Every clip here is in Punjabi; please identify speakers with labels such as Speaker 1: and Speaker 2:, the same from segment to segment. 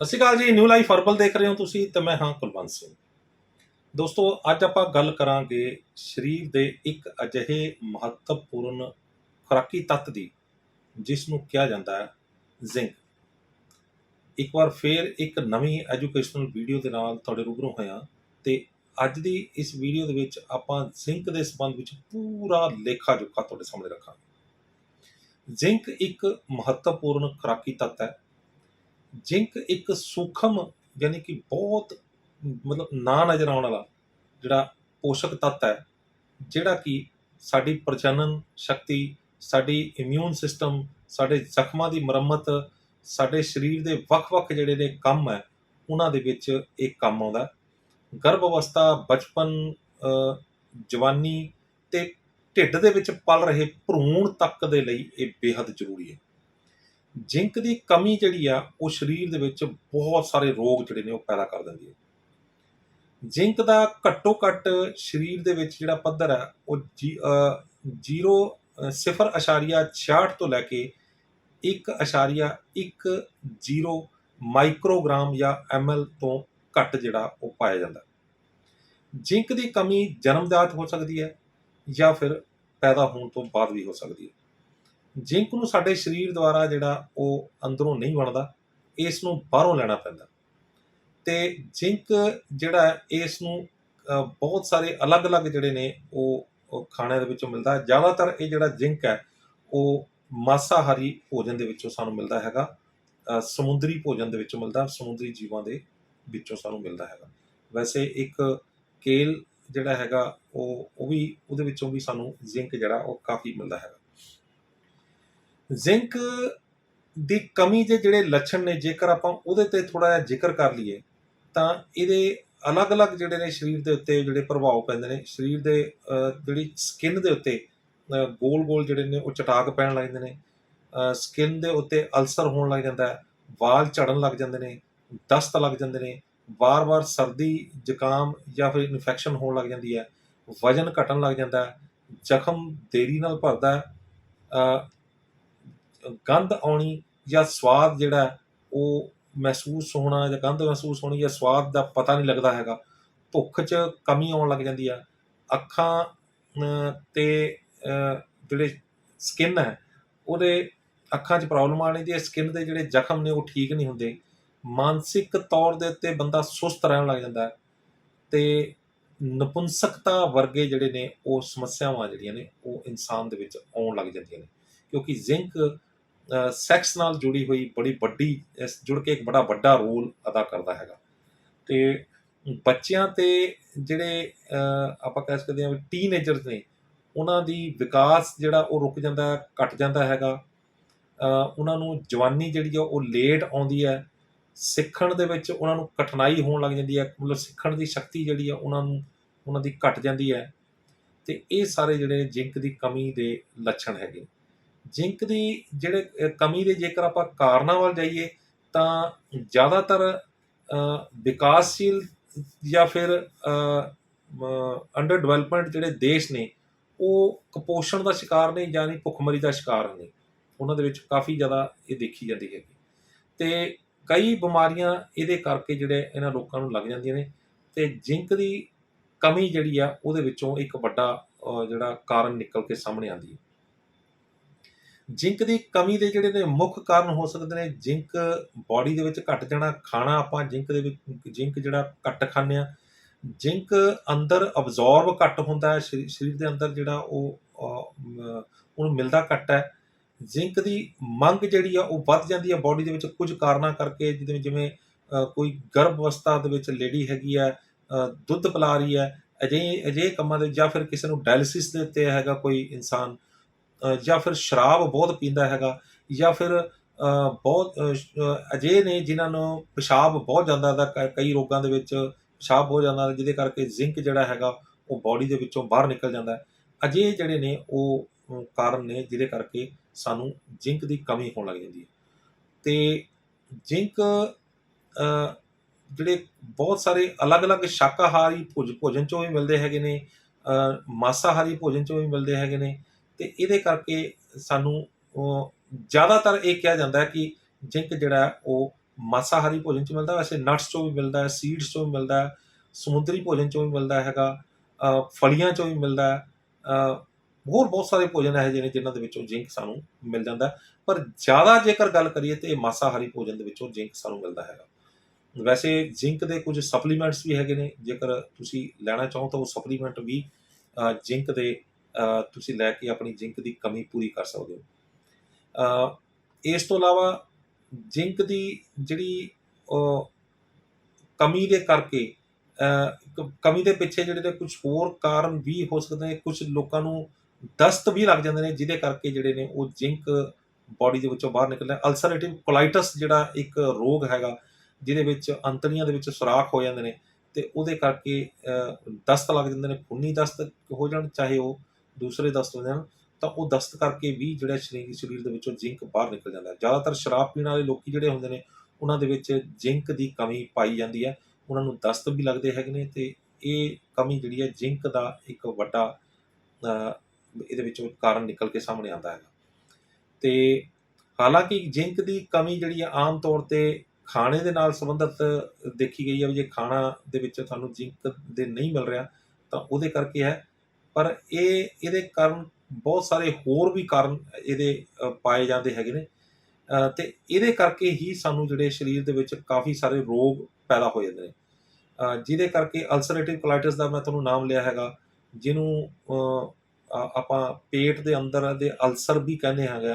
Speaker 1: ਸਤਿ ਸ਼੍ਰੀ ਅਕਾਲ ਜੀ ਨਿਊ ਲਾਈਫ ਹਰਬਲ ਦੇਖ ਰਹੇ ਹੋ ਤੁਸੀਂ ਤੇ ਮੈਂ ਹਾਂ ਕੁਲਵੰਤ ਸਿੰਘ। ਦੋਸਤੋ, ਅੱਜ ਆਪਾਂ ਗੱਲ ਕਰਾਂਗੇ ਸਰੀਰ ਦੇ ਇੱਕ ਅਜਿਹੇ ਮਹੱਤਵਪੂਰਨ ਖੁਰਾਕੀ ਤੱਤ ਦੀ ਜਿਸ ਨੂੰ ਕਿਹਾ ਜਾਂਦਾ ਹੈ ਜ਼ਿੰਕ ਇੱਕ ਵਾਰ ਫੇਰ ਇੱਕ ਨਵੀਂ ਐਜੂਕੇਸ਼ਨਲ ਵੀਡੀਓ ਦੇ ਨਾਲ ਤੁਹਾਡੇ ਰੂਬਰੂ ਹੋਇਆ ਤੇ ਅੱਜ ਦੀ ਇਸ ਵੀਡੀਓ ਦੇ ਵਿੱਚ ਆਪਾਂ ਜ਼ਿੰਕ ਦੇ ਸੰਬੰਧ ਵਿੱਚ ਪੂਰਾ ਲੇਖਾ ਜੋਖਾ ਤੁਹਾਡੇ ਸਾਹਮਣੇ ਰੱਖਾਂਗੇ। ਜ਼ਿੰਕ ਇੱਕ ਮਹੱਤਵਪੂਰਨ ਖੁਰਾਕੀ ਤੱਤ ਹੈ। ਜ਼ਿੰਕ ਇੱਕ ਸੂਖਮ ਯਾਨੀ ਕਿ ਬਹੁਤ ਮਤਲਬ ਨਾ ਨਜ਼ਰ ਆਉਣ ਵਾਲਾ ਜਿਹੜਾ ਪੋਸ਼ਕ ਤੱਤ ਹੈ, ਜਿਹੜਾ ਕਿ ਸਾਡੀ ਪ੍ਰਜਨਨ ਸ਼ਕਤੀ, ਸਾਡੀ ਇਮਿਊਨ ਸਿਸਟਮ ਸਾਡੇ ਜ਼ਖਮਾਂ ਦੀ ਮੁਰੰਮਤ, ਸਾਡੇ ਸਰੀਰ ਦੇ ਵੱਖ-ਵੱਖ ਜਿਹੜੇ ਨੇ ਕੰਮ ਹੈ, ਉਹਨਾਂ ਦੇ ਵਿੱਚ ਇਹ ਕੰਮ ਆਉਂਦਾ ਗਰਭ ਅਵਸਥਾ, ਬਚਪਨ ਜਵਾਨੀ ਤੇ ਢਿੱਡ ਦੇ ਵਿੱਚ ਪਲ ਰਹੇ ਭਰੂਣ ਤੱਕ ਦੇ ਲਈ ਇਹ ਬੇहद ਜ਼ਰੂਰੀ ਹੈ। ਜ਼ਿੰਕ ਦੀ ਕਮੀ ਜਿਹੜੀ ਆ, ਉਹ ਸਰੀਰ ਦੇ ਵਿੱਚ ਬਹੁਤ ਸਾਰੇ ਰੋਗ ਜਿਹੜੇ ਨੇ, ਉਹ ਪੈਦਾ ਕਰ ਦਿੰਦੀ ਹੈ। ਜ਼ਿੰਕ ਦਾ ਘੱਟੋ ਘੱਟ ਸਰੀਰ ਦੇ ਵਿੱਚ ਜਿਹੜਾ ਪੱਧਰ ਹੈ ਉਹ 0 0.66 ਤੋਂ ਲੈ ਕੇ 1.10 ਮਾਈਕਰੋਗ੍ਰਾਮ ਜਾਂ ml ਤੋਂ ਘੱਟ ਜਿਹੜਾ ਉਹ ਪਾਇਆ ਜਾਂਦਾ। ਜ਼ਿੰਕ ਦੀ ਕਮੀ ਜਨਮਜਾਤ ਹੋ ਸਕਦੀ ਹੈ ਜਾਂ ਫਿਰ ਪੈਦਾ ਹੋਣ ਤੋਂ ਬਾਅਦ ਵੀ ਹੋ ਸਕਦੀ ਹੈ। ਜ਼ਿੰਕ ਨੂੰ ਸਾਡੇ ਸਰੀਰ ਦੁਆਰਾ ਜਿਹੜਾ ਉਹ ਅੰਦਰੋਂ ਨਹੀਂ ਬਣਦਾ, ਇਸ ਨੂੰ ਬਾਹਰੋਂ ਲੈਣਾ ਪੈਂਦਾ। ਤੇ ਜ਼ਿੰਕ ਜਿਹੜਾ ਇਸ ਨੂੰ ਬਹੁਤ ਸਾਰੇ ਅਲੱਗ-ਅਲੱਗ ਜਿਹੜੇ ਨੇ ਉਹ ਉਹ ਖਾਣਿਆਂ ਦੇ ਵਿੱਚੋਂ ਮਿਲਦਾ ਹੈ। ਜ਼ਿਆਦਾਤਰ ਇਹ ਜਿਹੜਾ ਜ਼ਿੰਕ ਹੈ, ਉਹ ਮਾਸਾਹਾਰੀ ਭੋਜਨ ਦੇ ਵਿੱਚੋਂ ਸਾਨੂੰ ਮਿਲਦਾ ਹੈਗਾ। ਸਮੁੰਦਰੀ ਭੋਜਨ ਦੇ ਵਿੱਚੋਂ ਮਿਲਦਾ, ਸਮੁੰਦਰੀ ਜੀਵਾਂ ਦੇ ਵਿੱਚੋਂ ਸਾਨੂੰ ਮਿਲਦਾ ਹੈਗਾ। ਵੈਸੇ ਇੱਕ ਕੇਲ ਜਿਹੜਾ ਹੈਗਾ, ਉਹ ਉਹ ਵੀ, ਉਹਦੇ ਵਿੱਚੋਂ ਵੀ ਸਾਨੂੰ ਜ਼ਿੰਕ ਜਿਹੜਾ, ਉਹ ਕਾਫੀ ਮਿਲਦਾ ਹੈਗਾ। ਜ਼ਿੰਕ ਦੀ ਕਮੀ ਦੇ ਜਿਹੜੇ ਲੱਛਣ ਨੇ, ਜੇਕਰ ਆਪਾਂ ਉਹਦੇ ਤੇ ਥੋੜਾ ਜਿਹਾ ਜ਼ਿਕਰ ਕਰ ਲਈਏ, ਤਾਂ ਇਹਦੇ ਅਲੱਗ-ਅਲੱਗ ਜਿਹੜੇ ਨੇ ਸਰੀਰ ਦੇ ਉੱਤੇ ਜਿਹੜੇ ਪ੍ਰਭਾਵ ਪੈਂਦੇ ਨੇ। ਸਰੀਰ ਦੇ ਜਿਹੜੀ ਸਕਿਨ ਦੇ ਉੱਤੇ ਗੋਲ-ਗੋਲ ਜਿਹੜੇ ਨੇ ਉਹ ਚਟਾਕ ਪੈਣ ਲੱਗ ਜਾਂਦੇ ਨੇ। ਸਕਿਨ ਦੇ ਉੱਤੇ ਅਲਸਰ ਹੋਣ ਲੱਗ ਜਾਂਦਾ ਹੈ, ਵਾਲ ਝੜਨ ਲੱਗ ਜਾਂਦੇ ਨੇ, ਦਸਤ ਲੱਗ ਜਾਂਦੇ ਨੇ, ਵਾਰ-ਵਾਰ ਸਰਦੀ, ਜ਼ੁਕਾਮ ਜਾਂ ਫਿਰ ਇਨਫੈਕਸ਼ਨ ਹੋਣ ਲੱਗ ਜਾਂਦੀ ਹੈ, ਵਜਨ ਘਟਣ ਲੱਗ ਜਾਂਦਾ ਹੈ, ਜ਼ਖਮ ਦੇਰੀ ਨਾਲ ਭਰਦਾ ਹੈ ਗੰਧ ਆਉਣੀ ਜਾਂ ਸਵਾਦ ਜਿਹੜਾ ਉਹ ਮਹਿਸੂਸ ਹੋਣਾ ਜਾਂ ਗੰਧ ਮਹਿਸੂਸ ਹੋਣੀ ਜਾਂ ਸਵਾਦ ਦਾ ਪਤਾ ਨਹੀਂ ਲੱਗਦਾ ਹੈਗਾ। ਭੁੱਖ 'ਚ ਕਮੀ ਆਉਣ ਲੱਗ ਜਾਂਦੀ ਆ ਅੱਖਾਂ ਅਮ, ਤੇ ਜਿਹੜੇ ਸਕਿਨ ਹੈ ਉਹਦੇ ਅੱਖਾਂ 'ਚ ਪ੍ਰੋਬਲਮ ਆਣੀ ਦੀ ਸਕਿਨ ਦੇ ਜਿਹੜੇ ਜ਼ਖਮ ਨੇ ਉਹ ਠੀਕ ਨਹੀਂ ਹੁੰਦੇ। ਮਾਨਸਿਕ ਤੌਰ ਦੇ ਉੱਤੇ ਬੰਦਾ ਸੁਸਤ ਰਹਿਣ ਲੱਗ ਜਾਂਦਾ ਹੈ। ਤੇ ਨਪੁੰਸਕਤਾ ਵਰਗੇ ਜਿਹੜੇ ਨੇ ਉਹ ਸਮੱਸਿਆਵਾਂ ਜਿਹੜੀਆਂ ਨੇ ਉਹ ਇਨਸਾਨ ਦੇ ਵਿੱਚ ਆਉਣ ਲੱਗ ਜਾਂਦੀਆਂ ਨੇ। ਕਿਉਂਕਿ ਜ਼ਿੰਕ ਸੈਕਸ ਨਾਲ ਜੁੜੀ ਹੋਈ ਬੜੀ ਵੱਡੀ, ਇਸ ਜੁੜ ਕੇ ਇੱਕ ਬੜਾ ਵੱਡਾ ਰੋਲ ਅਦਾ ਕਰਦਾ ਹੈਗਾ। ਤੇ ਬੱਚਿਆਂ ਤੇ ਜਿਹੜੇ ਆਪਾਂ ਕਹਿ ਸਕਦੇ ਹਾਂ ਟੀਨੇਜਰਸ ਨੇ, ਉਹਨਾਂ ਦੀ ਵਿਕਾਸ ਜਿਹੜਾ ਉਹ ਰੁਕ ਜਾਂਦਾ ਹੈ ਘਟ ਜਾਂਦਾ ਹੈਗਾ। ਉਹਨਾਂ ਨੂੰ ਜਵਾਨੀ ਜਿਹੜੀ ਆ ਉਹ ਲੇਟ ਆਉਂਦੀ ਹੈ। ਸਿੱਖਣ ਦੇ ਵਿੱਚ ਉਹਨਾਂ ਨੂੰ ਕਠਿਨਾਈ ਹੋਣ ਲੱਗ ਜਾਂਦੀ ਹੈ। ਮਤਲਬ ਸਿੱਖਣ ਦੀ ਸ਼ਕਤੀ ਜਿਹੜੀ ਆ ਉਹਨਾਂ ਨੂੰ, ਉਹਨਾਂ ਦੀ ਘਟ ਜਾਂਦੀ ਹੈ। ਤੇ ਇਹ ਸਾਰੇ ਜਿਹੜੇ ਜ਼ਿੰਕ ਦੀ ਕਮੀ ਦੇ ਲੱਛਣ ਹੈਗੇ। ਜ਼ਿੰਕ ਦੀ ਜਿਹੜੇ ਕਮੀ ਦੇ ਜੇਕਰ ਆਪਾਂ ਕਾਰਨਾਂ ਵੱਲ ਜਾਈਏ, ਤਾਂ ਜ਼ਿਆਦਾਤਰ ਵਿਕਾਸਸ਼ੀਲ ਜਾਂ ਫਿਰ ਅੰਡਰ ਡਿਵੈਲਪਮੈਂਟ ਜਿਹੜੇ ਦੇਸ਼ ਨੇ, ਉਹ ਕੁਪੋਸ਼ਣ ਦਾ ਸ਼ਿਕਾਰ ਨੇ ਯਾਨੀ ਭੁੱਖਮਰੀ ਦਾ ਸ਼ਿਕਾਰ ਨੇ। ਉਹਨਾਂ ਦੇ ਵਿੱਚ ਕਾਫੀ ਜ਼ਿਆਦਾ ਇਹ ਦੇਖੀ ਜਾਂਦੀ ਹੈਗੀ। ਤੇ ਕਈ ਬਿਮਾਰੀਆਂ ਇਹਦੇ ਕਰਕੇ ਜਿਹੜੇ ਇਹਨਾਂ ਲੋਕਾਂ ਨੂੰ ਲੱਗ ਜਾਂਦੀਆਂ ਨੇ, ਤੇ ਜ਼ਿੰਕ ਦੀ ਕਮੀ ਜਿਹੜੀ ਆ, ਉਹਦੇ ਵਿੱਚੋਂ ਇੱਕ ਵੱਡਾ ਜਿਹੜਾ ਕਾਰਨ ਨਿਕਲ ਕੇ ਸਾਹਮਣੇ ਆਉਂਦੀ ਹੈ। ਜ਼ਿੰਕ ਦੀ ਕਮੀ ਦੇ ਜਿਹੜੇ ਨੇ ਮੁੱਖ ਕਾਰਨ ਹੋ ਸਕਦੇ ਨੇ, ਜ਼ਿੰਕ ਬਾਡੀ ਦੇ ਵਿੱਚ ਘਟ ਜਾਣਾ, ਖਾਣਾ ਆਪਾਂ ਜ਼ਿੰਕ ਦੇ ਵਿੱਚ, ਜ਼ਿੰਕ ਜਿਹੜਾ ਘੱਟ ਖਾਂਦੇ ਆ ਜ਼ਿੰਕ ਅੰਦਰ ਅਬਜ਼ੌਰਬ ਘੱਟ ਹੁੰਦਾ ਹੈ ਸਰੀ- ਸਰੀਰ ਦੇ ਅੰਦਰ ਜਿਹੜਾ ਉਹ ਉਹਨੂੰ ਮਿਲਦਾ ਘੱਟ ਹੈ। ਜ਼ਿੰਕ ਦੀ ਮੰਗ ਜਿਹੜੀ ਆ, ਉਹ ਵੱਧ ਜਾਂਦੀ ਹੈ ਬਾਡੀ ਦੇ ਵਿੱਚ ਕੁਝ ਕਾਰਨਾਂ ਕਰਕੇ, ਜਿਵੇਂ ਜਿਵੇਂ ਕੋਈ ਗਰਭ ਅਵਸਥਾ ਦੇ ਵਿੱਚ ਲੇਡੀ ਹੈਗੀ ਹੈ ਦੁੱਧ ਪਿਲਾ ਰਹੀ ਹੈ ਅਜੇ ਅਜੇ ਕੰਮਾਂ ਦੇ ਜਾਂ ਫਿਰ ਕਿਸੇ ਨੂੰ ਡਾਇਲਿਸਿਸ ਦੇ ਉੱਤੇ ਹੈਗਾ ਕੋਈ ਇਨਸਾਨ ਜਾਂ ਫਿਰ ਸ਼ਰਾਬ ਬਹੁਤ ਪੀਂਦਾ ਹੈਗਾ ਜਾਂ ਫਿਰ ਬਹੁਤ ਅ, ਅਜੇ ਨੇ ਜਿਨ੍ਹਾਂ ਨੂੰ ਪਿਸ਼ਾਬ ਬਹੁਤ ਜਾਂਦਾ ਦਾ ਕ- ਕਈ ਰੋਗਾਂ ਦੇ ਵਿੱਚ ਪਿਸ਼ਾਬ ਹੋ ਜਾਂਦਾ ਜਿਹਦੇ ਕਰਕੇ ਜ਼ਿੰਕ ਜਿਹੜਾ ਹੈਗਾ ਉਹ ਬਾਡੀ ਦੇ ਵਿੱਚੋਂ ਬਾਹਰ ਨਿਕਲ ਜਾਂਦਾ ਹੈ। ਅਜੇ ਜਿਹੜੇ ਨੇ ਉਹ ਕਾਰਨ ਨੇ ਜਿਹਦੇ ਕਰਕੇ ਸਾਨੂੰ ਜ਼ਿੰਕ ਦੀ ਕਮੀ ਹੋਣ ਲੱਗ ਜਾਂਦੀ ਹੈ। ਤੇ ਜ਼ਿੰਕ ਜਿਹੜੇ ਬਹੁਤ ਸਾਰੇ ਅਲੱਗ-ਅਲੱਗ ਸ਼ਾਕਾਹਾਰੀ ਭੋਜ- ਭੋਜਨ ਚੋਂ ਵੀ ਮਿਲਦੇ ਹੈਗੇ ਨੇ ਮਾਸਾਹਾਰੀ ਭੋਜਨ ਚੋਂ ਵੀ ਮਿਲਦੇ ਹੈਗੇ ਨੇ ਤੇ ਇਹਦੇ ਕਰਕੇ ਸਾਨੂੰ ਜ਼ਿਆਦਾਤਰ ਇਹ ਕਿਹਾ ਜਾਂਦਾ ਹੈ ਕਿ ਜ਼ਿੰਕ ਜਿਹੜਾ ਉਹ ਮਾਸਾਹਾਰੀ ਭੋਜਨ ਚ ਮਿਲਦਾ, ਵੈਸੇ ਨਟਸ ਚੋਂ ਵੀ ਮਿਲਦਾ ਹੈ ਸੀਡਸ ਚੋਂ ਵੀ ਮਿਲਦਾ ਹੈ, ਸਮੁੰਦਰੀ ਭੋਜਨ ਚੋਂ ਵੀ ਮਿਲਦਾ ਹੈਗਾ ਫਲੀਆਂ ਚੋਂ ਵੀ ਮਿਲਦਾ ਹੈ ਹੋਰ ਬਹੁਤ ਸਾਰੇ ਭੋਜਨ ਇਹੋ ਜਿਹੇ ਨੇ ਜਿਨ੍ਹਾਂ ਦੇ ਵਿੱਚੋਂ ਜ਼ਿੰਕ ਸਾਨੂੰ ਮਿਲ ਜਾਂਦਾ ਪਰ ਜ਼ਿਆਦਾ ਜੇਕਰ ਗੱਲ ਕਰੀਏ ਤੇ ਮਾਸਾਹਾਰੀ ਭੋਜਨ ਦੇ ਵਿੱਚੋਂ ਜ਼ਿੰਕ ਸਾਨੂੰ ਮਿਲਦਾ ਹੈਗਾ। ਵੈਸੇ ਜ਼ਿੰਕ ਦੇ ਕੁਝ ਸਪਲੀਮੈਂਟਸ ਵੀ ਹੈਗੇ ਨੇ, ਜੇਕਰ ਤੁਸੀਂ ਲੈਣਾ ਚਾਹੋ ਤਾਂ ਉਹ ਸਪਲੀਮੈਂਟ ਵੀ ਜ਼ਿੰਕ ਦੇ ਤੁਸੀਂ ਲੈ ਕੇ ਆਪਣੀ ਜ਼ਿੰਕ ਦੀ ਕਮੀ ਪੂਰੀ ਕਰ ਸਕਦੇ ਹੋ। ਇਸ ਤੋਂ ਇਲਾਵਾ ਜ਼ਿੰਕ ਦੀ ਜਿਹੜੀ ਕਮੀ ਦੇ ਕਰਕੇ ਕਮੀ ਦੇ ਪਿੱਛੇ ਜਿਹੜੇ ਨੇ ਕੁਝ ਹੋਰ ਕਾਰਨ ਵੀ ਹੋ ਸਕਦੇ ਨੇ ਕੁਝ ਲੋਕਾਂ ਨੂੰ ਦਸਤ ਵੀ ਲੱਗ ਜਾਂਦੇ ਨੇ, ਜਿਹਦੇ ਕਰਕੇ ਜਿਹੜੇ ਨੇ ਉਹ ਜ਼ਿੰਕ ਬਾਡੀ ਦੇ ਵਿੱਚੋਂ ਬਾਹਰ ਨਿਕਲਦਾ ਅਲਸਰੇਟਿਵ ਕੋਲਾਈਟਸ ਜਿਹੜਾ ਇੱਕ ਰੋਗ ਹੈਗਾ, ਜਿਹਦੇ ਵਿੱਚ ਅੰਤੜੀਆਂ ਦੇ ਵਿੱਚ ਸੁਰਾਖ ਹੋ ਜਾਂਦੇ ਨੇ ਤੇ ਉਹਦੇ ਕਰਕੇ ਦਸਤ ਲੱਗ ਜਾਂਦੇ ਨੇ, ਖੂਨੀ ਦਸਤ ਹੋ ਜਾਣ, ਚਾਹੇ ਉਹ ਦੂਸਰੇ ਦਸਤ ਹੋ ਜਾਣ ਤਾਂ ਉਹ ਦਸਤ ਕਰਕੇ ਵੀ ਜਿਹੜਾ ਸਰੀਰ ਸਰੀਰ ਦੇ ਵਿੱਚੋਂ ਜ਼ਿੰਕ ਬਾਹਰ ਨਿਕਲ ਜਾਂਦਾ ਜ਼ਿਆਦਾਤਰ ਸ਼ਰਾਬ ਪੀਣ ਵਾਲੇ ਲੋਕੀ ਜਿਹੜੇ ਹੁੰਦੇ ਨੇ, ਉਹਨਾਂ ਦੇ ਵਿੱਚ ਜ਼ਿੰਕ ਦੀ ਕਮੀ ਪਾਈ ਜਾਂਦੀ ਹੈ। ਉਹਨਾਂ ਨੂੰ ਦਸਤ ਵੀ ਲੱਗਦੇ ਹੈਗੇ ਨੇ ਤੇ ਇਹ ਕਮੀ ਜਿਹੜੀ ਹੈ ਜ਼ਿੰਕ ਦਾ ਇੱਕ ਵੱਡਾ ਇਹਦੇ ਵਿੱਚੋਂ ਕਾਰਨ ਨਿਕਲ ਕੇ ਸਾਹਮਣੇ ਆਉਂਦਾ ਹੈਗਾ। ਤੇ ਹਾਲਾਂਕਿ ਜ਼ਿੰਕ ਦੀ ਕਮੀ ਜਿਹੜੀ ਹੈ ਆਮ ਤੌਰ ਤੇ ਖਾਣੇ ਦੇ ਨਾਲ ਸੰਬੰਧਿਤ ਦੇਖੀ ਗਈ ਹੈ ਵੀ ਜੇ ਖਾਣਾ ਦੇ ਵਿੱਚ ਤੁਹਾਨੂੰ ਜ਼ਿੰਕ ਦੇ ਨਹੀਂ ਮਿਲ ਰਿਹਾ, ਤਾਂ ਉਹਦੇ ਕਰਕੇ ਹੈ ਪਰ ਇਹ ਇਹਦੇ ਕਾਰਨ ਬਹੁਤ ਸਾਰੇ ਹੋਰ ਵੀ ਕਾਰਨ ਇਹਦੇ ਪਾਏ ਜਾਂਦੇ ਹੈਗੇ ਨੇ। ਅ, ਤੇ ਇਹਦੇ ਕਰਕੇ ਹੀ ਸਾਨੂੰ ਜਿਹੜੇ ਸਰੀਰ ਦੇ ਵਿੱਚ ਕਾਫੀ ਸਾਰੇ ਰੋਗ ਪੈਦਾ ਹੋ ਜਾਂਦੇ ਨੇ। ਜਿਹਦੇ ਕਰਕੇ ਅਲਸਰੇਟਿਵ ਕੋਲਾਈਟਿਸ ਦਾ ਮੈਂ ਤੁਹਾਨੂੰ ਨਾਮ ਲਿਆ ਹੈਗਾ ਜਿਹਨੂੰ ਆਪਾਂ ਪੇਟ ਦੇ ਅੰਦਰ ਦੇ ਅਲਸਰ ਵੀ ਕਹਿੰਦੇ ਹੈਗਾ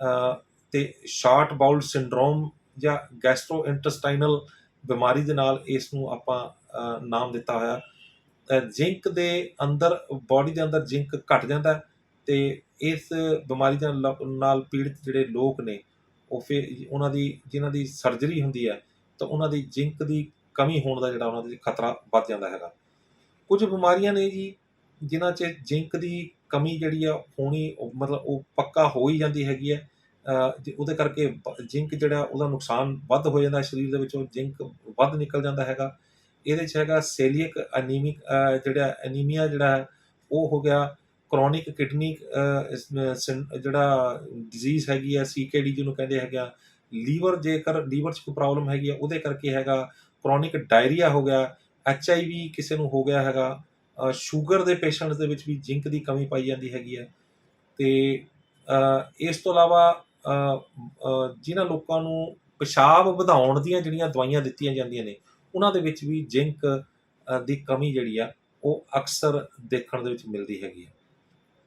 Speaker 1: ਅ, ਤੇ ਸ਼ਾਰਟ ਬਾਉਲ ਸਿੰਡਰੋਮ ਜਾਂ ਗੈਸਟ੍ਰੋਇੰਟੇਸਟਾਈਨਲ ਬਿਮਾਰੀ ਦੇ ਨਾਲ ਇਸ ਨੂੰ ਆਪਾਂ ਨਾਮ ਦਿੱਤਾ ਹੋਇਆ। ਜ਼ਿੰਕ ਦੇ ਅੰਦਰ ਬਾਡੀ ਦੇ ਅੰਦਰ ਜ਼ਿੰਕ ਘਟ ਜਾਂਦਾ ਹੈ ਤੇ ਇਸ ਬਿਮਾਰੀ ਦੇ ਨਾਲ ਨਾਲ ਪੀੜਿਤ ਜਿਹੜੇ ਲੋਕ ਨੇ, ਉਹ ਫਿਰ ਉਹਨਾਂ ਦੀ, ਜਿਨ੍ਹਾਂ ਦੀ ਸਰਜਰੀ ਹੁੰਦੀ ਹੈ, ਤਾਂ ਉਹਨਾਂ ਦੀ ਜ਼ਿੰਕ ਦੀ ਕਮੀ ਹੋਣ ਦਾ ਜਿਹੜਾ ਉਹਨਾਂ ਦੇ ਖਤਰਾ ਵੱਧ ਜਾਂਦਾ ਹੈਗਾ। ਕੁਝ ਬਿਮਾਰੀਆਂ ਨੇ ਜੀ, ਜਿਨ੍ਹਾਂ 'ਚ ਜ਼ਿੰਕ ਦੀ ਕਮੀ ਜਿਹੜੀ ਆ, ਹੋਣੀ ਮਤਲਬ ਉਹ ਪੱਕਾ ਹੋ ਹੀ ਜਾਂਦੀ ਹੈਗੀ ਹੈ। ਉਹਦੇ ਕਰਕੇ ਜ਼ਿੰਕ ਜਿਹੜਾ, ਉਹਦਾ ਨੁਕਸਾਨ ਵੱਧ ਹੋ ਜਾਂਦਾ ਸਰੀਰ ਦੇ ਵਿੱਚੋਂ ਜ਼ਿੰਕ ਵੱਧ ਨਿਕਲ ਜਾਂਦਾ ਹੈਗਾ। ਇਹਦੇ 'ਚ ਹੈਗਾ ਸੇਲੀਅਕ ਅਨੀਮਿਕ ਜਿਹੜਾ ਅਨੀਮੀਆ ਜਿਹੜਾ ਹੈ, ਉਹ ਹੋ ਗਿਆ ਕ੍ਰੋਨਿਕ ਕਿਡਨੀ ਜਿਹੜਾ ਡਿਜ਼ੀਜ਼ ਹੈਗੀ ਆ, ਸੀਕੇਡੀ ਜਿਹਨੂੰ ਕਹਿੰਦੇ ਹੈਗਾ ਲੀਵਰ ਜੇਕਰ, ਲੀਵਰ 'ਚ ਕੋਈ ਪ੍ਰੋਬਲਮ ਹੈਗੀ ਆ, ਉਹਦੇ ਕਰਕੇ ਹੈਗਾ ਕ੍ਰੋਨਿਕ ਡਾਇਰੀਆ ਹੋ ਗਿਆ, ਐਚ ਆਈ ਵੀ ਕਿਸੇ ਨੂੰ ਹੋ ਗਿਆ ਹੈਗਾ ਸ਼ੂਗਰ ਦੇ ਪੇਸ਼ੈਂਟਸ ਦੇ ਵਿੱਚ ਵੀ ਜ਼ਿੰਕ ਦੀ ਕਮੀ ਪਾਈ ਜਾਂਦੀ ਹੈਗੀ ਹੈ ਤੇ ਇਸ ਤੋਂ ਇਲਾਵਾ ਜਿਨ੍ਹਾਂ ਲੋਕਾਂ ਨੂੰ ਪਿਸ਼ਾਬ ਵਧਾਉਣ ਦੀਆਂ ਜਿਹੜੀਆਂ ਦਵਾਈਆਂ ਦਿੱਤੀਆਂ ਜਾਂਦੀਆਂ ਨੇ ਉਹਨਾਂ ਦੇ ਵਿੱਚ ਵੀ ਜ਼ਿੰਕ ਦੀ ਕਮੀ ਜਿਹੜੀ ਆ, ਉਹ ਅਕਸਰ ਦੇਖਣ ਦੇ ਵਿੱਚ ਮਿਲਦੀ ਹੈਗੀ ਹੈ